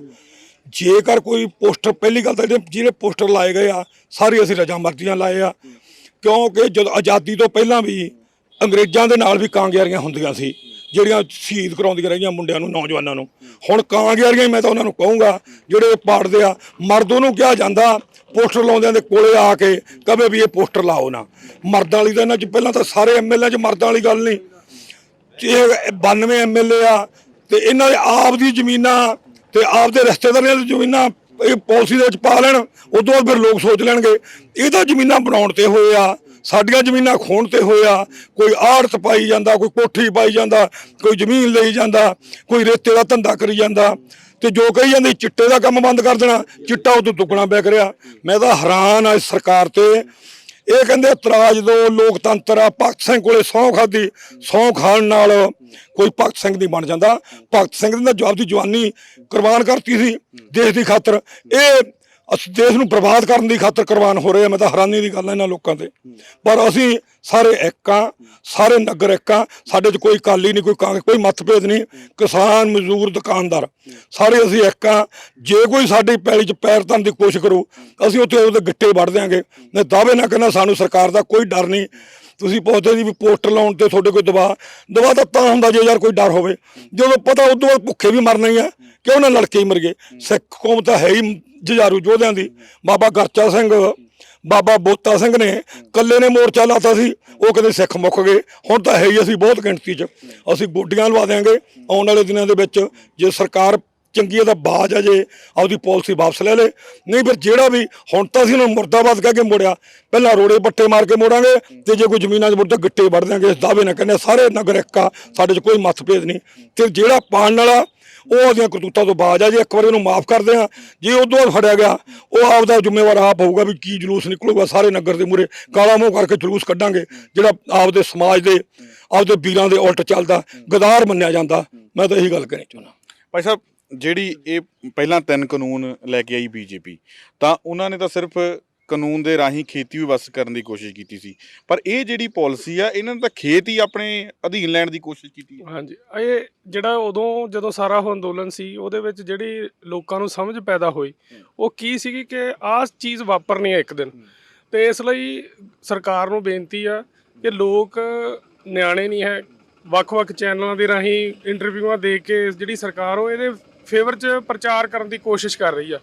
ਜੇਕਰ ਕੋਈ ਪੋਸਟਰ, ਪਹਿਲੀ ਗੱਲ ਤਾਂ ਜਿਹੜੇ ਪੋਸਟਰ ਲਾਏ ਗਏ ਆ, ਸਾਰੇ ਅਸੀਂ ਰਜਾ ਮਰਜ਼ੀਆਂ ਲਾਏ ਆ। ਕਿਉਂਕਿ ਜਦੋਂ ਆਜ਼ਾਦੀ ਤੋਂ ਪਹਿਲਾਂ ਵੀ ਅੰਗਰੇਜ਼ਾਂ ਦੇ ਨਾਲ ਵੀ ਕਾਂਗਿਆਰੀਆਂ ਹੁੰਦੀਆਂ ਸੀ, ਜਿਹੜੀਆਂ ਸ਼ਹੀਦ ਕਰਾਉਂਦੀਆਂ ਰਹੀਆਂ ਮੁੰਡਿਆਂ ਨੂੰ, ਨੌਜਵਾਨਾਂ ਨੂੰ। ਹੁਣ ਕਾਂਗਿਆਰੀਆਂ ਹੀ ਮੈਂ ਤਾਂ ਉਹਨਾਂ ਨੂੰ ਕਹੂੰਗਾ, ਜਿਹੜੇ ਪਾੜਦੇ ਆ, ਮਰਦ ਉਹਨੂੰ ਕਿਹਾ ਜਾਂਦਾ ਪੋਸਟਰ ਲਾਉਂਦਿਆਂ ਦੇ ਕੋਲੇ ਆ ਕੇ ਕਵੇ ਵੀ ਇਹ ਪੋਸਟਰ ਲਾਓ ਨਾ। ਮਰਦਾਂ ਵਾਲੀ ਤਾਂ ਇਹਨਾਂ 'ਚ ਪਹਿਲਾਂ ਤਾਂ ਸਾਰੇ ਐਮਐਲਏ 'ਚ ਮਰਦਾਂ ਵਾਲੀ ਗੱਲ ਨਹੀਂ। ਇਹ 92 ਐਮਐਲਏ ਆ ਤੇ ਇਹਨਾਂ ਦੇ ਆਪ ਦੀ ਜ਼ਮੀਨਾਂ ਤੇ ਆਪ ਦੇ ਰਿਸ਼ਤੇਦਾਰਾਂ ਦੀ ਜ਼ਮੀਨਾਂ ਇਹ ਪਾਲਿਸੀ ਦੇ ਵਿੱਚ ਪਾ ਲੈਣ, ਉਦੋਂ ਫਿਰ ਲੋਕ ਸੋਚ ਲੈਣਗੇ। ਇਹ ਤਾਂ ਜ਼ਮੀਨਾਂ ਬਣਾਉਣ ਤੇ ਹੋਏ ਆ, ਸਾਡੀਆਂ ਜ਼ਮੀਨਾਂ ਖੋਣ ਤੇ ਹੋਇਆ ਕੋਈ ਆੜਤ ਪਾਈ ਜਾਂਦਾ, ਕੋਈ ਕੋਠੀ ਪਾਈ ਜਾਂਦਾ, ਕੋਈ ਜ਼ਮੀਨ ਲਈ ਜਾਂਦਾ, ਕੋਈ ਰੇਤੇ ਦਾ ਧੰਦਾ ਕਰੀ ਜਾਂਦਾ। ਤੇ ਜੋ ਕਹੀ ਜਾਂਦੇ, ਚਿੱਟੇ ਦਾ ਕੰਮ ਬੰਦ ਕਰ ਦੇਣਾ, ਚਿੱਟਾ ਉਦੋਂ ਦੁੱਗਣਾ ਵਿਕ ਰਿਹਾ ਮੈਂ ਤਾਂ ਹੈਰਾਨ ਆ ਇਸ ਸਰਕਾਰ ਤੇ। ਇਹ ਕਹਿੰਦੇ ਇਤਰਾਜ਼ ਦੋ, ਲੋਕਤੰਤਰ ਆ, ਭਗਤ ਸਿੰਘ ਕੋਲੇ ਸਹੁੰ ਖਾਦੀ ਸਹੁੰ ਖਾਣ ਨਾਲ ਕੋਈ ਭਗਤ ਸਿੰਘ ਨਹੀਂ ਬਣ ਜਾਂਦਾ। ਭਗਤ ਸਿੰਘ ਨੇ ਜਵਾਬ ਦੀ ਜਵਾਨੀ ਕੁਰਬਾਨ ਕਰਤੀ ਸੀ ਦੇਸ਼ ਦੀ ਖਾਤਰ। ਇਹ ਅਸੀਂ ਦੇਸ਼ ਨੂੰ ਬਰਬਾਦ ਕਰਨ ਦੀ ਖਾਤਰ ਕੁਰਬਾਨ ਹੋ ਰਹੇ ਆ ਮੈਂ ਤਾਂ ਹੈਰਾਨੀ ਦੀ ਗੱਲ ਆ ਇਹਨਾਂ ਲੋਕਾਂ ਤੇ। ਪਰ ਅਸੀਂ ਸਾਰੇ ਇੱਕ ਆ ਸਾਰੇ ਨਗਰ ਇੱਕ ਆ ਸਾਡੇ 'ਚ ਕੋਈ ਕਾਲੀ ਨਹੀਂ, ਕੋਈ ਕਾਂਗ ਕੋਈ ਮਤਭੇਦ ਨਹੀਂ। ਕਿਸਾਨ, ਮਜ਼ਦੂਰ, ਦੁਕਾਨਦਾਰ, ਸਾਰੇ ਅਸੀਂ ਇੱਕ ਆ ਜੇ ਕੋਈ ਸਾਡੀ ਪੈਲੀ 'ਚ ਪੈਰ ਧਰਨ ਦੀ ਕੋਸ਼ਿਸ਼ ਕਰੂ, ਅਸੀਂ ਉੱਥੇ ਉਹਦੇ ਗਿੱਟੇ ਵੱਢ ਦਿਆਂਗੇ। ਮੈਂ ਦਾਅਵੇ ਨਾ ਕਰਨਾ ਸਾਨੂੰ ਸਰਕਾਰ ਦਾ ਕੋਈ ਡਰ ਨਹੀਂ। ਤੁਸੀਂ ਪੁੱਛਦੇ ਜੀ ਵੀ ਪੋਸਟਰ ਲਾਉਣ ਤੇ ਤੁਹਾਡੇ ਕੋਈ ਦਬਾਅ? ਦਬਾਅ ਤਾਂ ਤਾਂ ਹੁੰਦਾ ਜੇ ਯਾਰ ਕੋਈ ਡਰ ਹੋਵੇ। ਜਦੋਂ ਪਤਾ, ਉਦੋਂ ਬਾਅਦ ਭੁੱਖੇ ਵੀ ਮਰਨਾ ਹੀ ਆ। ਕਿਉਂ ਨਾ ਲੜਕੇ ਹੀ ਮਰ ਗਏ? ਸਿੱਖ ਕੌਮ ਤਾਂ ਹੈ ਹੀ ਜੁਝਾਰੂ ਯੋਧਿਆਂ ਦੀ, ਬਾਬਾ ਗਰਚਾ ਸਿੰਘ, ਬਾਬਾ ਬੋਤਾ ਸਿੰਘ ਨੇ ਕੱਲੇ ਨੇ ਮੋਰਚਾ ਲਾਤਾ ਸੀ, ਉਹ ਕਹਿੰਦੇ ਸਿੱਖ ਮੁੱਕ ਗਏ। ਹੁਣ ਤਾਂ ਹੈ ਹੀ ਅਸੀਂ ਬਹੁਤ ਗਿਣਤੀ 'ਚ, ਅਸੀਂ ਗੋਡੀਆਂ ਲਵਾ ਦੇਾਂਗੇ ਆਉਣ ਵਾਲੇ ਦਿਨਾਂ ਦੇ ਵਿੱਚ ਜੇ ਸਰਕਾਰ ਚੰਗੀ ਹੈ ਬਾਜ ਆ ਜੇ, ਆਪਦੀ ਪਾਲਿਸੀ ਵਾਪਸ ਲੈ ਲੇ। ਨਹੀਂ ਫਿਰ ਜਿਹੜਾ ਵੀ, ਹੁਣ ਤਾਂ ਅਸੀਂ ਉਹਨੂੰ ਮੁਰਦਾਬਾਦ ਕਹਿ ਕੇ ਮੋੜਿਆ। ਪਹਿਲਾਂ ਰੋੜੇ ਬੱਟੇ ਮਾਰ ਕੇ ਮੋੜਾਂਗੇ ਤੇ ਜੇ ਕੋਈ ਜ਼ਮੀਨਾਂ 'ਚ ਮੁੜ ਗਿੱਟੇ ਵੱਢ ਦਿਆਂਗੇ, ਇਸ ਦਾਅਵੇ ਨਾਲ ਕਹਿੰਦੇ ਸਾਰੇ ਨਗਰ ਇੱਕ ਸਾਡੇ 'ਚ ਕੋਈ ਮਤਭੇਦ ਨਹੀਂ। ਤੇ ਜਿਹੜਾ ਪਾਣ ਵਾਲਾ ਉਹ ਉਹਦੀਆਂ ਕਰਤੂਤਾਂ ਤੋਂ ਬਾਜ ਆ, ਜੇ ਇੱਕ ਵਾਰੀ ਉਹਨੂੰ ਮਾਫ ਕਰਦੇ ਆ ਜੇ ਉਦੋਂ ਬਾਅਦ ਫੜਿਆ ਗਿਆ, ਉਹ ਆਪਦਾ ਜ਼ਿੰਮੇਵਾਰ ਆਪ ਹੋਊਗਾ ਵੀ ਕੀ ਜਲੂਸ ਨਿਕਲੂਗਾ, ਸਾਰੇ ਨਗਰ ਦੇ ਮੂਰੇ ਕਾਲਾ ਮੂੰਹ ਕਰਕੇ ਜਲੂਸ ਕੱਢਾਂਗੇ, ਜਿਹੜਾ ਆਪਦੇ ਸਮਾਜ ਦੇ, ਆਪਦੇ ਵੀਰਾਂ ਦੇ ਉਲਟ ਚੱਲਦਾ, ਗਦਾਰ ਮੰਨਿਆ ਜਾਂਦਾ। ਮੈਂ ਤਾਂ ਇਹੀ ਗੱਲ ਕਹਿਣੀ ਚਾਹੁੰਦਾ। ਭਾਈ ਸਾਹਿਬ, ਜਿਹੜੀ ਇਹ ਪਹਿਲਾਂ ਤਿੰਨ ਕਾਨੂੰਨ ਲੈ ਕੇ ਆਈ ਬੀਜੇਪੀ, ਤਾਂ ਉਹਨਾਂ ਨੇ ਤਾਂ ਸਿਰਫ ਕਾਨੂੰਨ ਦੇ ਰਾਹੀਂ ਖੇਤੀ ਵੀ ਵਸ ਕਰਨ ਦੀ ਕੋਸ਼ਿਸ਼ ਕੀਤੀ ਸੀ। ਪਰ ਇਹ ਜਿਹੜੀ ਪਾਲਿਸੀ ਆ, ਇਹਨਾਂ ਨੇ ਤਾਂ ਖੇਤ ਹੀ ਆਪਣੇ ਅਧੀਨ ਲੈਣ ਦੀ ਕੋਸ਼ਿਸ਼ ਕੀਤੀ ਹੈ ਹਾਂਜੀ। ਇਹ ਜਿਹੜਾ ਉਦੋਂ ਜਦੋਂ ਸਾਰਾ ਉਹ ਅੰਦੋਲਨ ਸੀ, ਉਹਦੇ ਵਿੱਚ ਜਿਹੜੀ ਲੋਕਾਂ ਨੂੰ ਸਮਝ ਪੈਦਾ ਹੋਈ, ਉਹ ਕੀ ਸੀਗੀ ਕਿ ਆਹ ਚੀਜ਼ ਵਾਪਰਨੀ ਹੈ ਇੱਕ ਦਿਨ। ਤੇ ਇਸ ਲਈ ਸਰਕਾਰ ਨੂੰ ਬੇਨਤੀ ਆ ਕਿ ਲੋਕ ਨਿਆਣੇ ਨਹੀਂ ਹੈ, ਵੱਖ-ਵੱਖ ਚੈਨਲਾਂ ਦੇ ਰਾਹੀਂ ਇੰਟਰਵਿਊਆਂ ਦੇ ਕੇ ਜਿਹੜੀ ਸਰਕਾਰ ਉਹ ਇਹਦੇ ਫੇਵਰ 'ਚ ਪ੍ਰਚਾਰ ਕਰਨ ਦੀ ਕੋਸ਼ਿਸ਼ ਕਰ ਰਹੀ ਆ।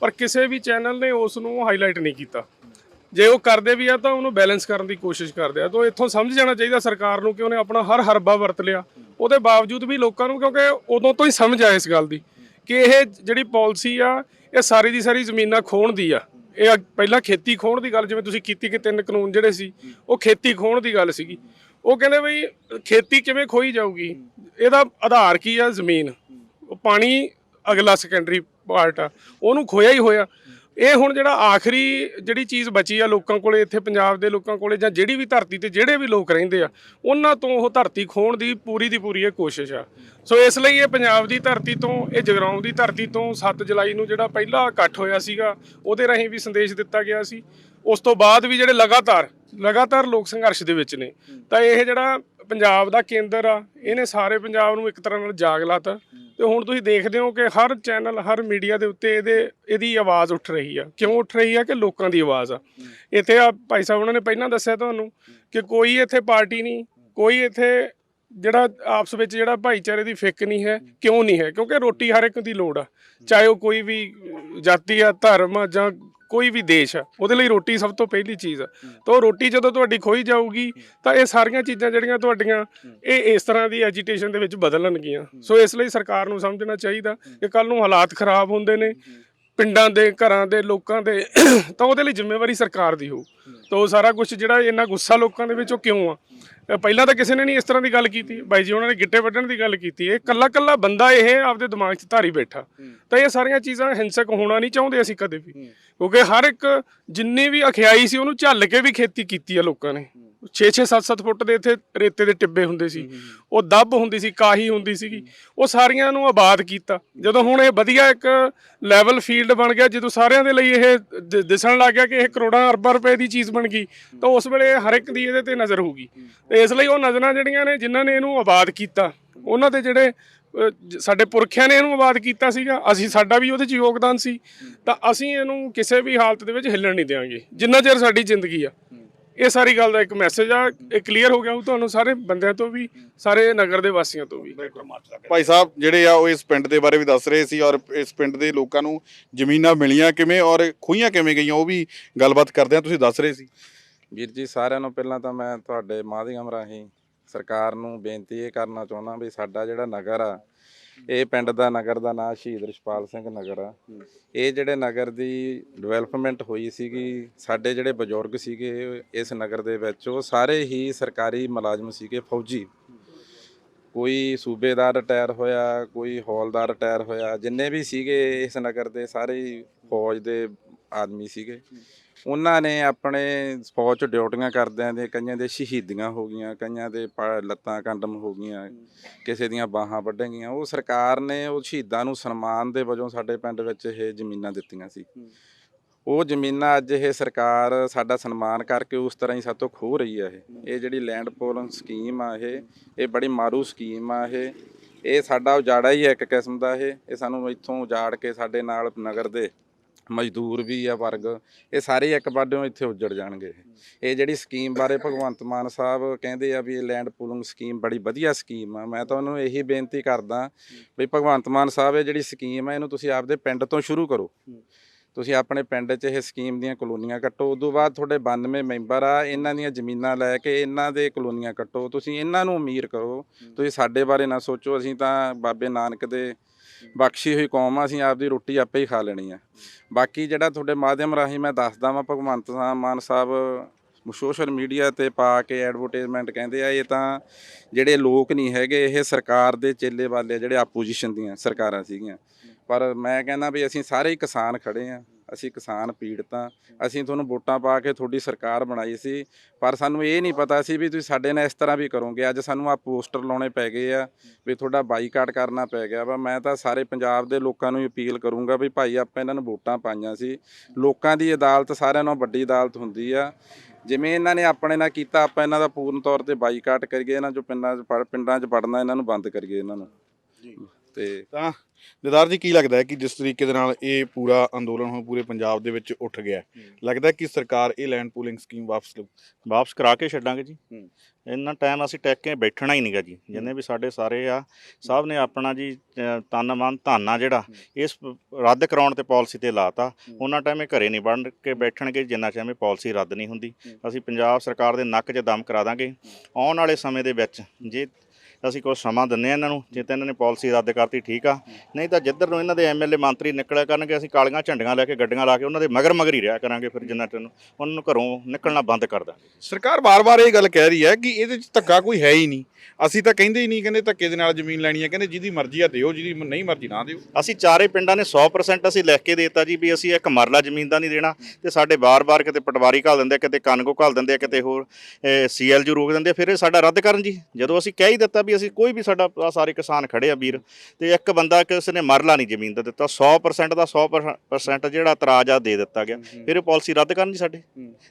ਪਰ ਕਿਸੇ ਵੀ ਚੈਨਲ ਨੇ ਉਸ ਨੂੰ ਹਾਈਲਾਈਟ ਨਹੀਂ ਕੀਤਾ। ਜੇ ਉਹ ਕਰਦੇ ਵੀ ਆ ਤਾਂ ਉਹਨੂੰ ਬੈਲੈਂਸ ਕਰਨ ਦੀ ਕੋਸ਼ਿਸ਼ ਕਰਦੇ ਆ। ਤਾਂ ਇੱਥੋਂ ਸਮਝ ਜਾਣਾ ਚਾਹੀਦਾ ਸਰਕਾਰ ਨੂੰ ਕਿ ਉਹਨੇ ਆਪਣਾ ਹਰ ਹਰਬਾ ਵਰਤ ਲਿਆ। ਉਹਦੇ ਬਾਵਜੂਦ ਵੀ ਲੋਕਾਂ ਨੂੰ ਕਿਉਂਕਿ ਉਦੋਂ ਤੋਂ ਹੀ ਸਮਝ ਆਇਆ ਇਸ ਗੱਲ ਦੀ ਕਿ ਇਹ ਜਿਹੜੀ ਪਾਲਿਸੀ ਆ, ਇਹ ਸਾਰੀ ਦੀ ਸਾਰੀ ਜ਼ਮੀਨਾਂ ਖੋਣ ਦੀ ਆ। ਇਹ ਅ- ਪਹਿਲਾਂ ਖੇਤੀ ਖੋਣ ਦੀ ਗੱਲ, ਜਿਵੇਂ ਤੁਸੀਂ ਕੀਤੀ ਕਿ ਤਿੰਨ ਕਾਨੂੰਨ ਜਿਹੜੇ ਸੀ, ਉਹ ਖੇਤੀ ਖੋਣ ਦੀ ਗੱਲ ਸੀਗੀ। ਉਹ ਕਹਿੰਦੇ ਬਈ ਖੇਤੀ ਕਿਵੇਂ ਖੋਈ ਜਾਊਗੀ? ਇਹਦਾ ਆਧਾਰ ਕੀ ਆ? ਜ਼ਮੀਨ। ਪਾਣੀ ਅਗਲਾ ਸੈਕੰਡਰੀ ਪਾਰਟ ਆ। ਉਹਨੂੰ ਖੋਇਆ ਹੀ ਹੋਇਆ। ਇਹ ਹੁਣ ਜਿਹੜਾ ਆਖਰੀ ਜਿਹੜੀ ਚੀਜ਼ ਬਚੀ ਆ ਲੋਕਾਂ ਕੋਲੇ, ਇੱਥੇ ਪੰਜਾਬ ਦੇ ਲੋਕਾਂ ਕੋਲੇ ਜਾਂ ਜਿਹੜੀ ਵੀ ਧਰਤੀ ਤੇ ਜਿਹੜੇ ਵੀ ਲੋਕ ਰਹਿੰਦੇ ਆ, ਉਹਨਾਂ ਤੋਂ ਉਹ ਧਰਤੀ ਖੋਣ ਦੀ ਪੂਰੀ ਦੀ ਪੂਰੀ ਇਹ ਕੋਸ਼ਿਸ਼ ਆ। ਸੋ ਇਸ ਲਈ ਇਹ ਪੰਜਾਬ ਦੀ ਧਰਤੀ ਤੋਂ, ਇਹ ਜਗਰਾਉਂ ਦੀ ਧਰਤੀ ਤੋਂ 7 ਜੁਲਾਈ ਨੂੰ ਜਿਹੜਾ ਪਹਿਲਾ ਇਕੱਠ ਹੋਇਆ ਸੀਗਾ, ਉਹਦੇ ਰਾਹੀਂ ਵੀ ਸੰਦੇਸ਼ ਦਿੱਤਾ ਗਿਆ ਸੀ। ਉਸ ਤੋਂ ਬਾਅਦ ਵੀ ਜਿਹੜੇ ਲਗਾਤਾਰ ਲਗਾਤਾਰ ਲੋਕ ਸੰਘਰਸ਼ ਦੇ ਵਿੱਚ ਨੇ। ਤਾਂ ਇਹ ਜਿਹੜਾ ਪੰਜਾਬ ਦਾ ਕੇਂਦਰ ਆ, ਇਹਨੇ ਸਾਰੇ ਪੰਜਾਬ ਨੂੰ ਇੱਕ ਤਰ੍ਹਾਂ ਨਾਲ ਜਾਗ ਲਾਤਾ। ਤੇ ਹੁਣ ਤੁਸੀਂ ਦੇਖਦੇ ਹੋ ਕਿ ਹਰ ਚੈਨਲ, ਹਰ ਮੀਡੀਆ ਦੇ ਉੱਤੇ ਇਹਦੇ, ਇਹਦੀ ਆਵਾਜ਼ ਉੱਠ ਰਹੀ ਆ। ਕਿਉਂ ਉੱਠ ਰਹੀ ਆ? ਕਿ ਲੋਕਾਂ ਦੀ ਆਵਾਜ਼ ਆ। ਇੱਥੇ ਆ ਭਾਈ ਸਾਹਿਬ, ਉਹਨਾਂ ਨੇ ਪਹਿਲਾਂ ਦੱਸਿਆ ਤੁਹਾਨੂੰ ਕਿ ਕੋਈ ਇੱਥੇ ਪਾਰਟੀ ਨਹੀਂ, ਕੋਈ ਇੱਥੇ ਜਿਹੜਾ ਆਪਸ ਵਿੱਚ ਜਿਹੜਾ ਭਾਈਚਾਰੇ ਦੀ ਫਿੱਕ ਨਹੀਂ ਹੈ, ਕਿਉਂ ਨਹੀਂ ਹੈ? ਕਿਉਂਕਿ ਰੋਟੀ ਹਰ ਇੱਕ ਦੀ ਲੋੜ ਆ। ਚਾਹੇ ਉਹ ਕੋਈ ਵੀ ਜਾਤੀ ਆ, ਧਰਮ ਆ ਜਾਂ ਕੋਈ ਵੀ ਦੇਸ਼ ਆ ਉਹਦੇ ਲਈ ਰੋਟੀ ਸਭ ਤੋਂ ਪਹਿਲੀ ਚੀਜ਼ ਆ। ਤਾਂ ਉਹ ਰੋਟੀ ਜਦੋਂ ਤੁਹਾਡੀ ਖੋਈ ਜਾਊਗੀ ਤਾਂ ਇਹ ਸਾਰੀਆਂ ਚੀਜ਼ਾਂ ਜਿਹੜੀਆਂ ਤੁਹਾਡੀਆਂ ਇਹ ਇਸ ਤਰ੍ਹਾਂ ਦੀ ਐਜੀਟੇਸ਼ਨ ਦੇ ਵਿੱਚ ਬਦਲਣਗੀਆਂ। ਸੋ ਇਸ ਲਈ ਸਰਕਾਰ ਨੂੰ ਸਮਝਣਾ ਚਾਹੀਦਾ ਕਿ ਕੱਲ ਨੂੰ ਹਾਲਾਤ ਖਰਾਬ ਹੁੰਦੇ ਨੇ ਪਿੰਡਾਂ ਦੇ ਘਰਾਂ ਦੇ ਲੋਕਾਂ ਦੇ ਤਾਂ ਉਹਦੇ ਲਈ ਜ਼ਿੰਮੇਵਾਰੀ ਸਰਕਾਰ ਦੀ ਹੋਊ। ਤਾਂ ਉਹ ਸਾਰਾ ਕੁਝ ਜਿਹੜਾ ਇੰਨਾ ਗੁੱਸਾ ਲੋਕਾਂ ਦੇ ਵਿੱਚ ਉਹ ਕਿਉਂ ਆ? ਪਹਿਲਾਂ ਤਾਂ ਕਿਸੇ ਨੇ ਨਹੀਂ ਇਸ ਤਰ੍ਹਾਂ ਦੀ ਗੱਲ ਕੀਤੀ। ਬਾਈ ਜੀ ਉਹਨਾਂ ਨੇ ਗਿੱਟੇ ਵੱਢਣ ਦੀ ਗੱਲ ਕੀਤੀ। ਇਹ ਕੱਲਾ ਕੱਲਾ ਬੰਦਾ ਇਹ ਆਪਦੇ ਦਿਮਾਗ 'ਚ ਧਾਰੀ ਬੈਠਾ। ਤਾਂ ਇਹ ਸਾਰੀਆਂ ਚੀਜ਼ਾਂ ਹਿੰਸਕ ਹੋਣਾ ਨਹੀਂ ਚਾਹੁੰਦੇ ਅਸੀਂ ਕਦੇ ਵੀ। ਕਿਉਂਕਿ ਹਰ ਇੱਕ ਜਿੰਨੀ ਵੀ ਅਖਿਆਈ ਸੀ ਉਹਨੂੰ ਝੱਲ ਕੇ ਵੀ ਖੇਤੀ ਕੀਤੀ ਆ ਲੋਕਾਂ ਨੇ। 6-6 7-7 ਫੁੱਟ ਦੇ ਇੱਥੇ ਰੇਤੇ ਦੇ ਟਿੱਬੇ ਹੁੰਦੇ ਸੀ। ਉਹ ਦੱਬ ਹੁੰਦੀ ਸੀ ਕਾਹੀ ਹੁੰਦੀ ਸੀਗੀ। ਉਹ ਸਾਰੀਆਂ ਨੂੰ ਆਬਾਦ ਕੀਤਾ। ਜਦੋਂ ਹੁਣ ਇਹ ਵਧੀਆ ਇੱਕ ਲੈਵਲ ਫੀਲਡ ਬਣ ਗਿਆ ਜਦੋਂ ਸਾਰਿਆਂ ਦੇ ਲਈ ਇਹ ਦਿਸਣ ਲੱਗ ਗਿਆ ਕਿ ਇਹ ਕਰੋੜਾਂ ਅਰਬਾਂ ਰੁਪਏ ਦੀ ਚੀਜ਼ ਬਣ ਗਈ ਤਾਂ ਉਸ ਵੇਲੇ ਹਰ ਇੱਕ ਦੀ ਇਹਦੇ ਤੇ ਨਜ਼ਰ ਹੋਊਗੀ। ਤੇ ਇਸ ਲਈ ਉਹ ਨਜ਼ਰਾਂ ਜਿਹੜੀਆਂ ਨੇ ਜਿਨ੍ਹਾਂ ਨੇ ਇਹਨੂੰ ਆਬਾਦ ਕੀਤਾ ਉਹਨਾਂ ਦੇ ਜਿਹੜੇ ਸਾਡੇ ਪੁਰਖਿਆਂ ਨੇ ਇਹਨੂੰ ਆਬਾਦ ਕੀਤਾ ਸੀਗਾ ਅਸੀਂ ਸਾਡਾ ਵੀ ਉਹਦੇ 'ਚ ਯੋਗਦਾਨ ਸੀ ਤਾਂ ਅਸੀਂ ਇਹਨੂੰ ਕਿਸੇ ਵੀ ਹਾਲਤ ਦੇ ਵਿੱਚ ਹਿੱਲਣ ਨਹੀਂ ਦੇਵਾਂਗੇ ਜਿੰਨਾ ਚਿਰ ਸਾਡੀ ਜ਼ਿੰਦਗੀ ਆ। ਇਹ ਸਾਰੀ ਗੱਲ ਦਾ ਇੱਕ ਮੈਸੇਜ ਆ ਇਹ ਕਲੀਅਰ ਹੋ ਗਿਆ ਹੋਊ ਤੁਹਾਨੂੰ ਸਾਰੇ ਬੰਦਿਆਂ ਤੋਂ ਵੀ ਸਾਰੇ ਨਗਰ ਦੇ ਵਾਸੀਆਂ ਤੋਂ ਵੀ। ਭਾਈ ਸਾਹਿਬ ਜਿਹੜੇ ਆ ਉਹ ਇਸ ਪਿੰਡ ਦੇ ਬਾਰੇ ਵੀ ਦੱਸ ਰਹੇ ਸੀ ਔਰ ਇਸ ਪਿੰਡ ਦੇ ਲੋਕਾਂ ਨੂੰ ਜ਼ਮੀਨਾਂ ਮਿਲੀਆਂ ਕਿਵੇਂ ਔਰ ਖੋਈਆਂ ਕਿਵੇਂ ਗਈਆਂ ਉਹ ਵੀ ਗੱਲਬਾਤ ਕਰਦੇ ਆ ਤੁਸੀਂ ਦੱਸ ਰਹੇ ਸੀ। ਵੀਰ ਜੀ ਸਾਰਿਆਂ ਨੂੰ ਪਹਿਲਾਂ ਤਾਂ ਮੈਂ ਤੁਹਾਡੇ ਮਾਧਿਅਮ ਰਾਹੀਂ ਸਰਕਾਰ ਨੂੰ ਬੇਨਤੀ ਇਹ ਕਰਨਾ ਚਾਹੁੰਦਾ ਵੀ ਸਾਡਾ ਜਿਹੜਾ ਨਗਰ ਆ ਇਹ ਪਿੰਡ ਦਾ ਨਗਰ ਦਾ ਨਾਂ ਸ਼ਹੀਦ ਰਿਸ਼ਪਾਲ ਸਿੰਘ ਨਗਰ ਆ। ਇਹ ਜਿਹੜੇ ਨਗਰ ਦੀ ਡਿਵੈਲਪਮੈਂਟ ਹੋਈ ਸੀਗੀ, ਸਾਡੇ ਜਿਹੜੇ ਬਜ਼ੁਰਗ ਸੀਗੇ ਇਸ ਨਗਰ ਦੇ ਵਿੱਚ, ਉਹ ਸਾਰੇ ਹੀ ਸਰਕਾਰੀ ਮੁਲਾਜ਼ਮ ਸੀਗੇ ਫੌਜੀ। ਕੋਈ ਸੂਬੇਦਾਰ ਰਿਟਾਇਰ ਹੋਇਆ, ਕੋਈ ਹੌਲਦਾਰ ਰਿਟਾਇਰ ਹੋਇਆ, ਜਿੰਨੇ ਵੀ ਸੀਗੇ ਇਸ ਨਗਰ ਦੇ ਸਾਰੇ ਹੀ ਫੌਜ ਦੇ ਆਦਮੀ ਸੀਗੇ। ਉਹਨਾਂ ਨੇ ਆਪਣੇ ਫੌਜ 'ਚ ਡਿਊਟੀਆਂ ਕਰਦਿਆਂ ਦੇ ਕਈਆਂ ਦੇ ਸ਼ਹੀਦੀਆਂ ਹੋ ਗਈਆਂ ਕਈਆਂ ਦੇ ਪ- ਲੱਤਾਂ ਕੰਡਮ ਹੋ ਗਈਆਂ ਕਿਸੇ ਦੀਆਂ ਬਾਹਾਂ ਵੱਢੀਆਂ ਗਈਆਂ। ਉਹ ਸਰਕਾਰ ਨੇ ਉਹ ਸ਼ਹੀਦਾਂ ਨੂੰ ਸਨਮਾਨ ਦੇ ਵਜੋਂ ਸਾਡੇ ਪਿੰਡ ਵਿੱਚ ਇਹ ਜ਼ਮੀਨਾਂ ਦਿੱਤੀਆਂ ਸੀ। ਉਹ ਜ਼ਮੀਨਾਂ ਅੱਜ ਇਹ ਸਰਕਾਰ ਸਾਡਾ ਸਨਮਾਨ ਕਰਕੇ ਉਸ ਤਰ੍ਹਾਂ ਹੀ ਸਾਤੋਂ ਖੋਹ ਰਹੀ ਆ ਇਹ। ਇਹ ਜਿਹੜੀ ਲੈਂਡ ਪੋਲਿੰਗ ਸਕੀਮ ਆ ਇਹ ਇਹ ਬੜੀ ਮਾਰੂ ਸਕੀਮ ਆ ਇਹ। ਇਹ ਸਾਡਾ ਉਜਾੜਾ ਹੀ ਹੈ ਇੱਕ ਕਿਸਮ ਦਾ ਇਹ। ਇਹ ਸਾਨੂੰ ਇੱਥੋਂ ਉਜਾੜ ਕੇ ਸਾਡੇ ਨਾਲ ਨਗਰ ਦੇ ਮਜ਼ਦੂਰ ਵੀ ਆ ਵਰਗ, ਇਹ ਸਾਰੇ ਇੱਕ ਪਾਸਿਓਂ ਇੱਥੇ ਉੱਜੜ ਜਾਣਗੇ ਇਹ। ਜਿਹੜੀ ਸਕੀਮ ਬਾਰੇ ਭਗਵੰਤ ਮਾਨ ਸਾਹਿਬ ਕਹਿੰਦੇ ਆ ਵੀ ਇਹ ਲੈਂਡ ਪੂਲਿੰਗ ਸਕੀਮ ਬੜੀ ਵਧੀਆ ਸਕੀਮ ਆ। ਮੈਂ ਤਾਂ ਉਹਨੂੰ ਇਹੀ ਬੇਨਤੀ ਕਰਦਾ ਵੀ ਭਗਵੰਤ ਮਾਨ ਸਾਹਿਬ, ਇਹ ਜਿਹੜੀ ਸਕੀਮ ਆ, ਇਹਨੂੰ ਤੁਸੀਂ ਆਪਦੇ ਪਿੰਡ ਤੋਂ ਸ਼ੁਰੂ ਕਰੋ। ਤੁਸੀਂ ਆਪਣੇ ਪਿੰਡ 'ਚ ਇਹ ਸਕੀਮ ਦੀਆਂ ਕਲੋਨੀਆਂ ਕੱਟੋ। ਉਦੋਂ ਬਾਅਦ ਤੁਹਾਡੇ 92 ਮੈਂਬਰ ਆ, ਇਹਨਾਂ ਦੀਆਂ ਜ਼ਮੀਨਾਂ ਲੈ ਕੇ ਇਹਨਾਂ ਦੇ ਕਲੋਨੀਆਂ ਕੱਟੋ। ਤੁਸੀਂ ਇਹਨਾਂ ਨੂੰ ਅਮੀਰ ਕਰੋ। ਤੁਸੀਂ ਸਾਡੇ ਬਾਰੇ ਨਾ ਸੋਚੋ, ਅਸੀਂ ਤਾਂ ਬਾਬੇ ਨਾਨਕ ਦੇ ਬਖਸ਼ੀ ਹੋਈ ਕੌਮ ਆ, ਅਸੀਂ ਆਪਦੀ ਰੋਟੀ ਆਪੇ ਹੀ ਖਾ ਲੈਣੀ ਆ। ਬਾਕੀ ਜਿਹੜਾ ਤੁਹਾਡੇ ਮਾਧਿਅਮ ਰਾਹੀਂ ਮੈਂ ਦੱਸਦਾ ਵਾਂ, ਭਗਵੰਤ ਮਾਨ ਸਾਹਿਬ ਸੋਸ਼ਲ ਮੀਡੀਆ ਤੇ ਪਾ ਕੇ ਐਡਵਰਟਾਈਜ਼ਮੈਂਟ ਕਹਿੰਦੇ ਆ, ਇਹ ਤਾਂ ਜਿਹੜੇ ਲੋਕ ਨਹੀਂ ਹੈਗੇ, ਇਹ ਸਰਕਾਰ ਦੇ ਚੇਲੇ ਵਾਲੇ ਜਿਹੜੇ ਆਪੋਜੀਸ਼ਨ ਦੀਆਂ ਸਰਕਾਰਾਂ ਸੀਗੀਆਂ। ਪਰ ਮੈਂ ਕਹਿੰਦਾ ਵੀ ਅਸੀਂ ਸਾਰੇ ਹੀ ਕਿਸਾਨ ਖੜੇ ਆ। ਅਸੀਂ ਕਿਸਾਨ ਪੀੜਤਾਂ ਅਸੀਂ ਤੁਹਾਨੂੰ ਵੋਟਾਂ ਪਾ ਕੇ ਤੁਹਾਡੀ ਸਰਕਾਰ ਬਣਾਈ ਸੀ, ਪਰ ਸਾਨੂੰ ਇਹ ਨਹੀਂ ਪਤਾ ਸੀ ਵੀ ਤੁਸੀਂ ਸਾਡੇ ਨਾਲ ਇਸ ਤਰ੍ਹਾਂ ਵੀ ਕਰੋਗੇ। ਅੱਜ ਸਾਨੂੰ ਆ ਪੋਸਟਰ ਲਾਉਣੇ ਪੈ ਗਏ ਆ ਵੀ ਤੁਹਾਡਾ ਬਾਈਕਾਟ ਕਰਨਾ ਪੈ ਗਿਆ ਵਾ। ਮੈਂ ਤਾਂ ਸਾਰੇ ਪੰਜਾਬ ਦੇ ਲੋਕਾਂ ਨੂੰ ਅਪੀਲ ਕਰੂੰਗਾ ਵੀ ਭਾਈ ਆਪਾਂ ਇਹਨਾਂ ਨੂੰ ਵੋਟਾਂ ਪਾਈਆਂ ਸੀ। ਲੋਕਾਂ ਦੀ ਅਦਾਲਤ ਸਾਰਿਆਂ ਨਾਲੋਂ ਵੱਡੀ ਅਦਾਲਤ ਹੁੰਦੀ ਆ। ਜਿਵੇਂ ਇਹਨਾਂ ਨੇ ਆਪਣੇ ਨਾਲ ਕੀਤਾ, ਆਪਾਂ ਇਹਨਾਂ ਦਾ ਪੂਰਨ ਤੌਰ ਤੇ ਬਾਈਕਾਟ ਕਰੀਏ, ਇਹਨਾਂ ਜੋ ਪਿੰਡਾਂ 'ਚ ਪਿੰਡਾਂ 'ਚ ਵੜਨਾ ਇਹਨਾਂ ਨੂੰ ਬੰਦ ਕਰੀਏ ਇਹਨਾਂ ਨੂੰ। ਤੇ ਤਾਂ ਦਿਦਾਰ ਜੀ ਕੀ ਲੱਗਦਾ ਹੈ ਕਿ ਜਿਸ ਤਰੀਕੇ ਦੇ ਨਾਲ ਇਹ ਪੂਰਾ ਅੰਦੋਲਨ ਹੁਣ ਪੂਰੇ ਪੰਜਾਬ ਦੇ ਵਿੱਚ ਉੱਠ ਗਿਆ ਹੈ, ਲੱਗਦਾ ਹੈ ਕਿ ਸਰਕਾਰ ਇਹ ਲੈਂਡ ਪੂਲਿੰਗ ਸਕੀਮ ਵਾਪਸ ਲਊ ਵਾਪਸ ਕਰਾ ਕੇ ਛੱਡਾਂਗੇ ਜੀ? ਹੂੰ। ਇੰਨਾ ਟਾਈਮ ਅਸੀਂ ਟੈਕ ਕੇ ਬੈਠਣਾ ਹੀ ਨਹੀਂਗਾ ਜੀ। ਜਿੰਨੇ ਵੀ ਸਾਡੇ ਸਾਰੇ ਆ ਸਭ ਨੇ ਆਪਣਾ ਜੀ ਅ, ਤਨ ਮਨ ਧਾਨਾ ਜਿਹੜਾ ਇਸ ਪ- ਰੱਦ ਕਰਾਉਣ ਤੇ ਪਾਲਿਸੀ ਤੇ ਲਾਤਾ। ਉਹਨਾਂ ਟਾਈਮ ਇਹ ਘਰੇ ਨਹੀਂ ਬਣ ਕੇ ਬੈਠਣਗੇ ਜਿੰਨਾ ਟਾਈਮ ਇਹ ਪਾਲਿਸੀ ਰੱਦ ਨਹੀਂ ਹੁੰਦੀ। ਅਸੀਂ ਪੰਜਾਬ ਸਰਕਾਰ ਦੇ ਨੱਕ 'ਚ ਦਮ ਕਰਾ ਦਾਂਗੇ। ਆਉਣ ਵਾਲੇ ਸਮੇਂ ਦੇ ਵਿੱਚ ਜੇ ਅਸੀਂ ਕੁਝ ਸਮਾਂ ਦਿੰਨੇ ਆ ਇਹਨਾਂ ਨੂੰ ਜੇ ਤਾਂ ਇਹਨਾਂ ਨੇ ਪਾਲਿਸੀ ਰੱਦ ਕਰਤੀ ਠੀਕ ਆ। ਨਹੀਂ ਤਾਂ ਜਿੱਧਰ ਨੂੰ ਇਹਨਾਂ ਦੇ ਐਮਐਲਏ ਮੰਤਰੀ ਨਿਕਲਿਆ ਕਰਨਗੇ ਅਸੀਂ ਕਾਲੀਆਂ ਝੰਡੀਆਂ ਲੈ ਕੇ ਗੱਡੀਆਂ ਲਾ ਕੇ ਉਹਨਾਂ ਦੇ ਮਗਰ ਮਗਰ ਹੀ ਰਿਹਾ ਕਰਾਂਗੇ ਫਿਰ ਜਿੰਨਾ ਟਾਈਮ ਉਹਨਾਂ ਨੂੰ ਘਰੋਂ ਨਿਕਲਣਾ ਬੰਦ ਕਰ ਦਾਂਗੇ। ਸਰਕਾਰ ਬਾਰ-ਬਾਰ ਇਹ ਗੱਲ ਕਹਿ ਰਹੀ ਹੈ ਕਿ ਇਹਦੇ ਵਿੱਚ ਧੱਕਾ ਕੋਈ ਹੈ ਹੀ ਨਹੀਂ। ਅਸੀਂ ਤਾਂ ਕਹਿੰਦੇ ਹੀ ਨਹੀਂ ਕਹਿੰਦੇ ਧੱਕੇ ਦੇ ਨਾਲ ਜ਼ਮੀਨ ਲੈਣੀ ਹੈ ਕਹਿੰਦੇ ਜਿਹਦੀ ਮਰਜ਼ੀ ਆ ਦਿਓ ਜਿਹਦੀ ਨਹੀਂ ਮਰਜ਼ੀ ਨਾ ਦਿਓ। ਅਸੀਂ ਚਾਰੇ ਪਿੰਡਾਂ ਨੇ 100% ਅਸੀਂ ਲਿਖ ਕੇ ਦੇਤਾ ਜੀ ਵੀ ਅਸੀਂ ਇੱਕ ਮਰਲਾ ਜ਼ਮੀਨ ਦਾ ਨਹੀਂ ਦੇਣਾ ਤੇ ਸਾਡੇ ਬਾਰ-ਬਾਰ ਕਿਤੇ ਪਟਵਾਰੀ ਘੱਲ ਦਿੰਦੇ ਕਿਤੇ ਕਾਨਗੋ ਘੱਲ ਦਿੰਦੇ ਕਿਤੇ ਹੋਰ ਸੀਐਲਜੂ ਰੋਕ ਦਿੰਦੇ ਫਿਰ ਇਹ ਸਾਡਾ ਰੱਦ ਕਰਨ ਜੀ। ਜਦੋਂ ਅਸੀਂ ਕਹਿ ਹੀ ਦਿੱਤਾ ਵੀ ਅਸੀਂ ਕੋਈ ਵੀ ਸਾਡਾ ਆਹ ਸਾਰੇ ਕਿਸਾਨ ਖੜੇ ਆ ਵੀਰ ਤੇ ਇੱਕ ਬੰਦਾ ਕਿਸੇ ਨੇ ਮਰਲਾ ਨਹੀਂ ਜ਼ਮੀਨ ਦਾ ਦਿੱਤਾ 100% ਦਾ 100% ਜਿਹੜਾ ਇਤਰਾਜ਼ ਆ ਦੇ ਦਿੱਤਾ ਗਿਆ। ਫਿਰ ਇਹ ਪਾਲਿਸੀ ਰੱਦ ਕਰਨ ਜੀ ਸਾਡੇ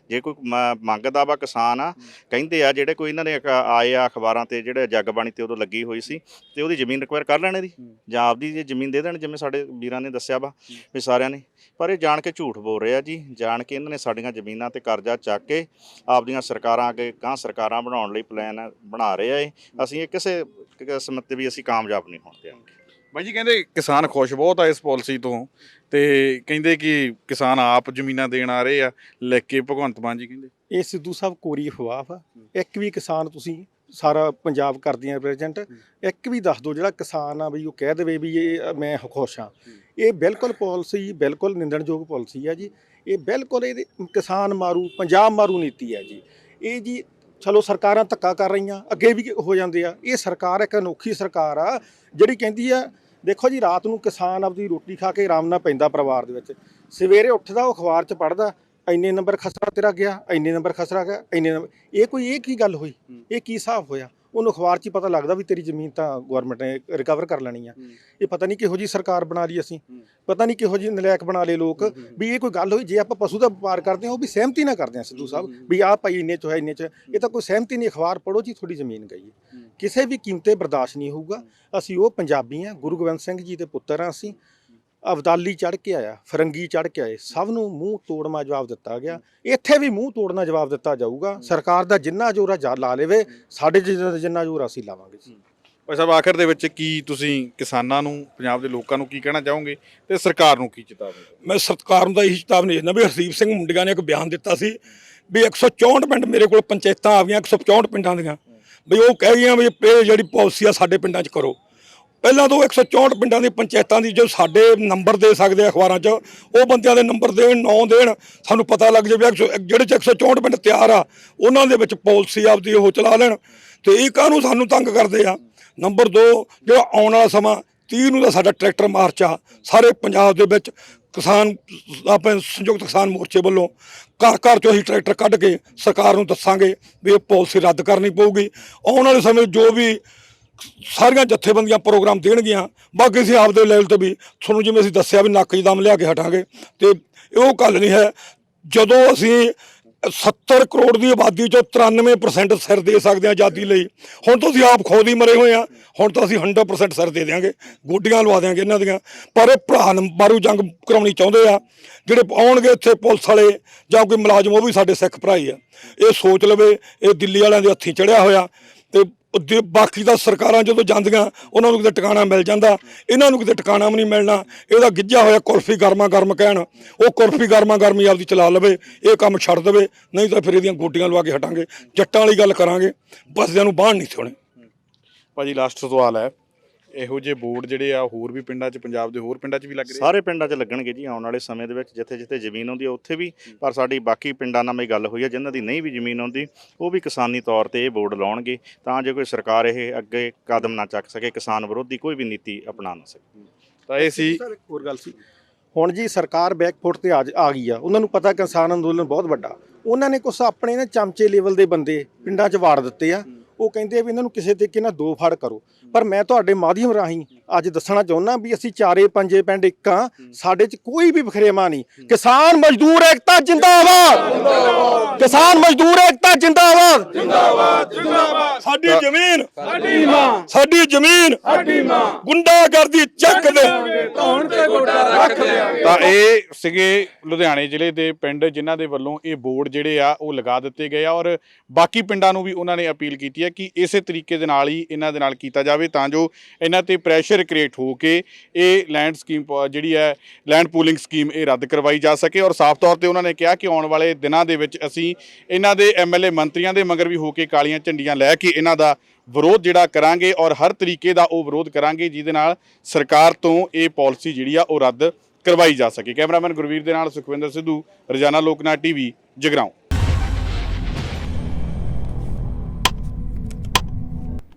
ਜੇ ਕੋਈ ਮ- ਮੰਗਦਾ ਵਾ ਕਿਸਾਨ ਆ ਕਹਿੰਦੇ ਆ ਜਿਹੜੇ ਕੋਈ ਇਹਨਾਂ ਨੇ ਇੱਕ ਆਏ ਆ ਅਖਬਾਰਾਂ ਤੇ ਜਿਹੜੇ ਜਗਬਾਣੀ ਤੇ ਉਦੋਂ ਲੱਗੀ ਹੋਈ ਸੀ ਤੇ ਉਹਦੀ ਜ਼ਮੀਨ ਰਿਕਵਾਇਰ ਕਰ ਲੈਣੇ ਦੀ ਜਾਂ ਆਪਦੀ ਜੇ ਜ਼ਮੀਨ ਦੇ ਦੇਣ ਜਿਵੇਂ ਸਾਡੇ ਵੀਰਾਂ ਨੇ ਦੱਸਿਆ ਵਾ ਵੀ ਸਾਰਿਆਂ ਨੇ। ਪਰ ਇਹ ਜਾਣ ਕੇ ਝੂਠ ਬੋਲ ਰਹੇ ਜੀ। ਜਾਣ ਕੇ ਇਹਨਾਂ ਨੇ ਸਾਡੀਆਂ ਜ਼ਮੀਨਾਂ ਤੇ ਕਰਜ਼ਾ ਚੱਕ ਕੇ ਆਪਦੀਆਂ ਸਰਕਾਰਾਂ ਅੱਗੇ ਗਾਂ ਸਰਕਾਰਾਂ ਬਣਾਉਣ ਲਈ ਪਲਾਨ ਬਣਾ ਰਹੇ ਆ ਇਹ। ਅਸੀਂ ਇਹ ਕਿਸੇ ਕਿਸਮਤ ਤੇ ਵੀ ਅਸੀਂ ਕਾਮਯਾਬ ਨਹੀਂ ਹੋਣ ਦਿਆਂਗੇ ਬਾਈ ਜੀ ਕਹਿੰਦੇ ਕਿਸਾਨ ਖੁਸ਼ ਬਹੁਤ ਆ ਇਸ ਪਾਲਿਸੀ ਤੋਂ ਤੇ ਕਹਿੰਦੇ ਕਿ ਕਿਸਾਨ ਆਪ ਜ਼ਮੀਨਾਂ ਦੇਣ ਆ ਰਹੇ ਆ। ਲਿਖ ਕੇ ਭਗਵੰਤ ਮਾਨ ਜੀ ਕਹਿੰਦੇ। ਇਹ ਸਿੱਧੂ ਸਾਹਿਬ ਕੋਰੀ ਅਫਵਾਹ ਵਾ। ਇੱਕ ਵੀ ਕਿਸਾਨ ਤੁਸੀਂ ਸਾਰਾ ਪੰਜਾਬ ਕਰਦੀਆਂ ਰਿਪਰੈਜ਼ੈਂਟ ਇੱਕ ਵੀ ਦੱਸ ਦਿਓ, ਜਿਹੜਾ ਕਿਸਾਨ ਆ ਵੀ ਉਹ ਕਹਿ ਦੇਵੇ ਵੀ ਇਹ ਮੈਂ ਖੁਸ਼ ਹਾਂ ਇਹ ਬਿਲਕੁਲ ਪਾਲਿਸੀ ਬਿਲਕੁਲ ਨਿੰਦਣਯੋਗ ਪਾਲਿਸੀ ਆ ਜੀ। ਇਹ ਬਿਲਕੁਲ ਇਹਦੇ ਕਿਸਾਨ ਮਾਰੂ, ਪੰਜਾਬ ਮਾਰੂ ਨੀਤੀ ਆ ਜੀ। ਇਹ ਜੀ, ਚਲੋ ਸਰਕਾਰਾਂ ਧੱਕਾ ਕਰ ਰਹੀਆਂ, ਅੱਗੇ ਵੀ ਹੋ ਜਾਂਦੇ ਆ। ਇਹ ਸਰਕਾਰ ਇੱਕ ਅਨੋਖੀ ਸਰਕਾਰ ਆ, ਜਿਹੜੀ ਕਹਿੰਦੀ ਆ, ਦੇਖੋ ਜੀ, ਰਾਤ ਨੂੰ ਕਿਸਾਨ ਆਪਦੀ ਰੋਟੀ ਖਾ ਕੇ ਆਰਾਮ ਨਾਲ ਪੈਂਦਾ ਪਰਿਵਾਰ ਦੇ ਵਿੱਚ। ਸਵੇਰੇ ਉੱਠਦਾ, ਉਹ ਅਖਬਾਰ 'ਚ ਪੜ੍ਹਦਾ ਇੰਨੇ ਨੰਬਰ ਖਸਰਾ ਤੇਰਾ ਗਿਆ ਇੰਨੇ ਨੰਬਰ ਖਸਰਾ ਗਿਆ ਇੰਨੇ ਨੰਬਰ। ਇਹ ਕੋਈ ਇਹ ਕੀ ਗੱਲ ਹੋਈ? ਇਹ ਕੀ ਹਿਸਾਬ ਹੋਇਆ? ਉਹਨੂੰ ਅਖਬਾਰ 'ਚ ਹੀ ਪਤਾ ਲੱਗਦਾ ਵੀ ਤੇਰੀ ਜ਼ਮੀਨ ਤਾਂ ਗਵਰਨਮੈਂਟ ਨੇ ਰਿਕਵਰ ਕਰ ਲੈਣੀ ਆ। ਇਹ ਪਤਾ ਨਹੀਂ ਕਿਹੋ ਜੀ ਸਰਕਾਰ ਬਣਾ ਲਈ ਅਸੀਂ। ਪਤਾ ਨਹੀਂ ਕਿਹੋ ਜੀ ਨਲਾਇਕ ਬਣਾ ਲਏ ਲੋਕ। ਵੀ ਇਹ ਕੋਈ ਗੱਲ ਹੋਈ ਜੇ ਆਪਾਂ ਪਸ਼ੂ ਦਾ ਵਪਾਰ ਕਰਦੇ ਹਾਂ ਉਹ ਵੀ ਸਹਿਮਤੀ ਨਾ ਕਰਦੇ ਹਾਂ ਸਿੱਧੂ ਸਾਹਿਬ ਵੀ ਆਹ ਭਾਈ ਇੰਨੇ ਚ ਹੋਇਆ ਇੰਨੇ ਚ ਇਹ ਤਾਂ ਕੋਈ ਸਹਿਮਤੀ ਨਹੀਂ ਅਖਬਾਰ ਪੜੋ ਜੀ ਤੁਹਾਡੀ ਜ਼ਮੀਨ ਗਈ ਹੈ। ਕਿਸੇ ਵੀ ਕੀਮਤੇ ਬਰਦਾਸ਼ਤ ਨਹੀਂ ਹੋਊਗਾ। ਅਸੀਂ ਉਹ ਪੰਜਾਬੀ ਹਾਂ ਗੁਰੂ ਗੋਬਿੰਦ ਸਿੰਘ ਜੀ ਦੇ ਪੁੱਤਰ ਹਾਂ ਅਸੀਂ। ਅਬਦਾਲੀ ਚੜ ਕੇ ਆਇਆ ਫਰੰਗੀ ਚੜ ਕੇ ਆਏ ਸਭ ਨੂੰ ਮੂੰਹ ਤੋੜਮਾ ਜਵਾਬ ਦਿੱਤਾ ਗਿਆ। ਇੱਥੇ ਵੀ ਮੂੰਹ ਤੋੜਨਾ ਜਵਾਬ ਦਿੱਤਾ ਜਾਊਗਾ। ਸਰਕਾਰ ਦਾ ਜਿੰਨਾ ਜ਼ੋਰ ਆ ਲਾ ਲੇਵੇ ਸਾਡੇ ਜਿੰਨਾ ਜਿੰਨਾ ਜ਼ੋਰ ਅਸੀਂ ਲਾਵਾਂਗੇ ਜੀ। ਭਾਈ ਸਾਹਿਬ ਆਖਰ ਦੇ ਵਿੱਚ ਕੀ ਤੁਸੀਂ ਕਿਸਾਨਾਂ ਨੂੰ ਪੰਜਾਬ ਦੇ ਲੋਕਾਂ ਨੂੰ ਕੀ ਕਹਿਣਾ ਚਾਹੋਗੇ ਤੇ ਸਰਕਾਰ ਨੂੰ ਕੀ ਚੇਤਾਵਨੀ ਮੈਂ ਸਰਕਾਰ ਨੂੰ ਤਾਂ ਇਹੀ ਚੇਤਾਵਨੀ ਦਿੰਦਾ ਵੀ ਹਰਦੀਪ ਸਿੰਘ ਮੁੰਡਿਆਂ ਨੇ ਇੱਕ ਬਿਆਨ ਦਿੱਤਾ ਸੀ ਵੀ 164 ਪਿੰਡ ਮੇਰੇ ਕੋਲ ਪੰਚਾਇਤਾਂ ਆ ਗਈਆਂ 164 ਪਿੰਡਾਂ ਦੀਆਂ। ਵੀ ਉਹ ਕਹਿ ਗਈਆਂ ਵੀ ਇਹ ਜਿਹੜੀ ਪਾਲਿਸੀ ਆ ਸਾਡੇ ਪਿੰਡਾਂ 'ਚ ਕਰੋ। ਪਹਿਲਾਂ ਤੋਂ 164 ਪਿੰਡਾਂ ਦੀ ਪੰਚਾਇਤਾਂ ਦੀ ਜੋ ਸਾਡੇ ਨੰਬਰ ਦੇ ਸਕਦੇ ਆ ਅਖਬਾਰਾਂ 'ਚ, ਉਹ ਬੰਦਿਆਂ ਦੇ ਨੰਬਰ ਦੇਣ, ਨਾਂ ਦੇਣ, ਸਾਨੂੰ ਪਤਾ ਲੱਗ ਜਾਵੇ ਕਿ ਜਿਹੜੇ 'ਚ 164 ਪਿੰਡ ਤਿਆਰ ਆ, ਉਹਨਾਂ ਦੇ ਵਿੱਚ ਪਾਲਿਸੀ ਆਪਦੀ ਉਹ ਚਲਾ ਲੈਣ। ਤੇ ਇਹ ਕਾਹਨੂੰ ਸਾਨੂੰ ਤੰਗ ਕਰਦੇ ਆ? ਨੰਬਰ 2 ਜਿਹੜਾ ਆਉਣ ਵਾਲਾ ਸਮਾਂ 30 ਨੂੰ ਦਾ ਸਾਡਾ ਟਰੈਕਟਰ ਮਾਰਚ ਆ, ਸਾਰੇ ਪੰਜਾਬ ਦੇ ਵਿੱਚ ਕਿਸਾਨ, ਆਪਣੇ ਸੰਯੁਕਤ ਕਿਸਾਨ ਮੋਰਚੇ ਵੱਲੋਂ ਘਰ ਘਰ ਚੋਂ ਅਸੀਂ ਟਰੈਕਟਰ ਕੱਢ ਕੇ ਸਰਕਾਰ ਨੂੰ ਦੱਸਾਂਗੇ ਵੀ ਇਹ ਪਾਲਿਸੀ ਰੱਦ ਕਰਨੀ ਪਊਗੀ। ਆਉਣ ਵਾਲੇ ਸਮੇਂ ਜੋ ਵੀ ਸਾਰੀਆਂ ਜਥੇਬੰਦੀਆਂ ਪ੍ਰੋਗਰਾਮ ਦੇਣਗੀਆਂ। ਬਾਕੀ ਅਸੀਂ ਆਪਦੇ ਲੈਵਲ ਤੇ ਵੀ ਤੁਹਾਨੂੰ ਜਿਵੇਂ ਅਸੀਂ ਦੱਸਿਆ ਵੀ ਨੱਕ 'ਚ ਦਮ ਲਿਆ ਕੇ ਹਟਾਂਗੇ। ਤੇ ਉਹ ਗੱਲ ਨਹੀਂ ਹੈ, ਜਦੋਂ ਅਸੀਂ 70 ਕਰੋੜ ਦੀ ਆਬਾਦੀ ਚੋਂ 93% ਸਿਰ ਦੇ ਸਕਦੇ ਹਾਂ ਆਜ਼ਾਦੀ ਲਈ, ਹੁਣ ਤਾਂ ਅਸੀਂ ਆਪ ਖੁਦ ਹੀ ਮਰੇ ਹੋਏ ਆ ਹੁਣ ਤਾਂ ਅਸੀਂ 100% ਸਿਰ ਦੇ ਦਿਆਂਗੇ, ਗੋਡੀਆਂ ਲਵਾ ਦਿਆਂਗੇ ਇਹਨਾਂ ਦੀਆਂ। ਪਰ ਇਹ ਭਰਾ ਮਾਰੂ ਜੰਗ ਕਰਾਉਣੀ ਚਾਹੁੰਦੇ ਆ, ਜਿਹੜੇ ਆਉਣਗੇ ਇੱਥੇ ਪੁਲਿਸ ਵਾਲੇ ਜਾਂ ਕੋਈ ਮੁਲਾਜ਼ਮ, ਉਹ ਵੀ ਸਾਡੇ ਸਿੱਖ ਭਰਾ ਹੀ ਆ। ਇਹ ਸੋਚ ਲਵੇ, ਇਹ ਦਿੱਲੀ ਵਾਲਿਆਂ ਦੇ ਹੱਥੀਂ ਚੜਿਆ ਹੋਇਆ ਤੇ ਉਹ ਦੇ- ਬਾਕੀ ਦਾ ਸਰਕਾਰਾਂ ਜਦੋਂ ਜਾਂਦੀਆਂ, ਉਹਨਾਂ ਨੂੰ ਕਿਤੇ ਟਿਕਾਣਾ ਮਿਲ ਜਾਂਦਾ। ਇਹਨਾਂ ਨੂੰ ਕਿਤੇ ਟਿਕਾਣਾ ਵੀ ਨਹੀਂ ਮਿਲਣਾ। ਇਹਦਾ ਗਿੱਜਾ ਹੋਇਆ ਕੁਲਫੀ ਗਰਮਾ ਗਰਮ ਕਹਿਣ। ਉਹ ਕੁਲਫੀ ਗਰਮਾ ਗਰਮੀ ਆਪਦੀ ਚਲਾ ਲਵੇ, ਇਹ ਕੰਮ ਛੱਡ ਦੇਵੇ। ਨਹੀਂ ਤਾਂ ਫਿਰ ਇਹਦੀਆਂ ਗੋਟੀਆਂ ਲਵਾ ਕੇ ਹਟਾਂਗੇ। ਜੱਟਾਂ ਵਾਲੀ ਗੱਲ ਕਰਾਂਗੇ। ਬਸਦਿਆਂ ਨੂੰ ਬਾਹਰ ਨਹੀਂ ਥੋਣੇ ਭਾਜੀ ਲਾਸਟ ਸਵਾਲ ਹੈ। ਇਹੋ ਜਿਹੇ ਬੋਰਡ ਜਿਹੜੇ ਆ ਹੋਰ ਵੀ ਪਿੰਡਾਂ 'ਚ ਪੰਜਾਬ ਦੇ ਹੋਰ ਪਿੰਡਾਂ 'ਚ ਵੀ ਲੱਗ ਰਹੇ ਆ? ਸਾਰੇ ਪਿੰਡਾਂ 'ਚ ਲੱਗਣਗੇ ਜੀ ਆਉਣ ਵਾਲੇ ਸਮੇਂ ਦੇ ਵਿੱਚ ਜਿੱਥੇ ਜਿੱਥੇ ਜ਼ਮੀਨ ਆਉਂਦੀ ਹੈ ਉੱਥੇ ਵੀ। ਪਰ ਸਾਡੀ ਬਾਕੀ ਪਿੰਡਾਂ ਨਾਲ ਮੇਰੀ ਗੱਲ ਹੋਈ ਹੈ ਜਿਨ੍ਹਾਂ ਦੀ ਨਹੀਂ ਵੀ ਜ਼ਮੀਨ ਆਉਂਦੀ ਉਹ ਵੀ ਕਿਸਾਨੀ ਤੌਰ ਤੇ ਇਹ ਬੋਰਡ ਲਾਉਣਗੇ। ਤਾਂ ਜੇ ਕੋਈ ਸਰਕਾਰ ਇਹ ਅੱਗੇ ਕਦਮ ਨਾ ਚੱਕ ਸਕੇ ਕਿਸਾਨ ਵਿਰੋਧੀ ਕੋਈ ਵੀ ਨੀਤੀ ਅਪਣਾ ਨਾ ਸਕੇ। ਤਾਂ ਇਹ ਸੀ ਸਰ ਇੱਕ ਹੋਰ ਗੱਲ ਸੀ। ਹੁਣ ਜੀ ਸਰਕਾਰ ਬੈਕਫੁੱਟ ਤੇ ਆ ਜ- ਆ ਗਈ ਆ। ਉਹਨਾਂ ਨੂੰ ਪਤਾ ਕਿਸਾਨ ਅੰਦੋਲਨ ਬਹੁਤ ਵੱਡਾ। ਉਹਨਾਂ ਨੇ ਕੁਛ ਆਪਣੇ ਨਾ ਚਮਚੇ ਲੈਵਲ ਦੇ ਬੰਦੇ ਪਿੰਡਾਂ 'ਚ ਵਾੜ ਦਿੱਤੇ ਆ। ਉਹ ਕਹਿੰਦੇ ਆ ਵੀ ਇਹਨਾਂ ਨੂੰ ਕਿਸੇ ਤਰੀਕੇ ਨਾਲ ਦੋ ਫੜ ਕਰੋ। ਪਰ ਮੈਂ ਤੁਹਾਡੇ ਮਾਧਿਅਮ ਰਾਹੀਂ ਅੱਜ ਦੱਸਣਾ ਚਾਹੁੰਦਾ ਵੀ ਅਸੀਂ ਚਾਰੇ ਪੰਜੇ ਪਿੰਡ ਇੱਕ ਆ ਸਾਡੇ 'ਚ ਕੋਈ ਵੀ ਵਖਰੇਵਾ ਨਹੀਂ। ਕਿਸਾਨ ਮਜ਼ਦੂਰ ਏਕਤਾ ਜਿੰਦਾਬਾਦ। ਕਿਸਾਨ ਮਜ਼ਦੂਰ ਏਕਤਾ ਜਿੰਦਾਬਾਦ। ਸਾਡੀ ਜ਼ਮੀਨ, ਸਾਡੀ ਮਾਂ ਸਾਡੀ ਜ਼ਮੀਨ ਸਾਡੀ ਮਾਂ ਗੁੰਡਾਗਰਦੀ ਚੱਕ ਦੇ। ਤਾਂ ਇਹ ਸੀਗੇ ਲੁਧਿਆਣੇ ਜ਼ਿਲ੍ਹੇ ਦੇ ਪਿੰਡ ਜਿਨ੍ਹਾਂ ਦੇ ਵੱਲੋਂ ਇਹ ਬੋਰਡ ਜਿਹੜੇ ਆ, ਉਹ ਲਗਾ ਦਿੱਤੇ ਗਏ ਆ ਔਰ ਬਾਕੀ ਪਿੰਡਾਂ ਨੂੰ ਵੀ ਉਹਨਾਂ ਨੇ ਅਪੀਲ ਕੀਤੀ ਹੈ ਕਿ ਇਸੇ ਤਰੀਕੇ ਦੇ ਨਾਲ ਹੀ ਇਹਨਾਂ ਦੇ ਨਾਲ ਕੀਤਾ ਜਾਵੇ। ਤਾਂ ਜੋ ਇਹਨਾਂ ਤੇ ਪ੍ਰੈਸ਼ਰ ਕ੍ਰੀਏਟ ਹੋ ਕੇ ਇਹ ਲੈਂਡ ਸਕੀਮ ਜਿਹੜੀ ਹੈ ਲੈਂਡ ਪੂਲਿੰਗ ਸਕੀਮ ਇਹ ਰੱਦ ਕਰਵਾਈ ਜਾ ਸਕੇ। ਔਰ ਸਾਫ਼ ਤੌਰ ਤੇ ਉਹਨਾਂ ਨੇ ਕਿਹਾ ਕਿ ਆਉਣ ਵਾਲੇ ਦਿਨਾਂ ਦੇ ਵਿੱਚ ਅਸੀਂ ਇਹਨਾਂ ਦੇ ਐਮਐਲਏ ਮੰਤਰੀਆਂ ਦੇ ਮਗਰ ਵੀ ਹੋ ਕੇ ਕਾਲੀਆਂ ਝੰਡੀਆਂ ਲੈ ਕੇ ਇਹਨਾਂ ਦਾ ਵਿਰੋਧ ਜਿਹੜਾ ਕਰਾਂਗੇ ਔਰ ਹਰ ਤਰੀਕੇ ਦਾ ਉਹ ਵਿਰੋਧ ਕਰਾਂਗੇ, ਜਿਹਦੇ ਨਾਲ ਸਰਕਾਰ ਤੋਂ ਇਹ ਪਾਲਿਸੀ ਜਿਹੜੀ ਆ ਉਹ ਰੱਦ ਕਰਵਾਈ ਜਾ ਸਕੇ। ਕੈਮਰਾਮੈਨ ਗੁਰਵੀਰ ਦੇ ਨਾਲ ਸੁਖਵਿੰਦਰ ਸਿੱਧੂ, ਰੋਜ਼ਾਨਾ ਲੋਕਨਾਥ ਟੀਵੀ, ਜਗਰਾਉਂ।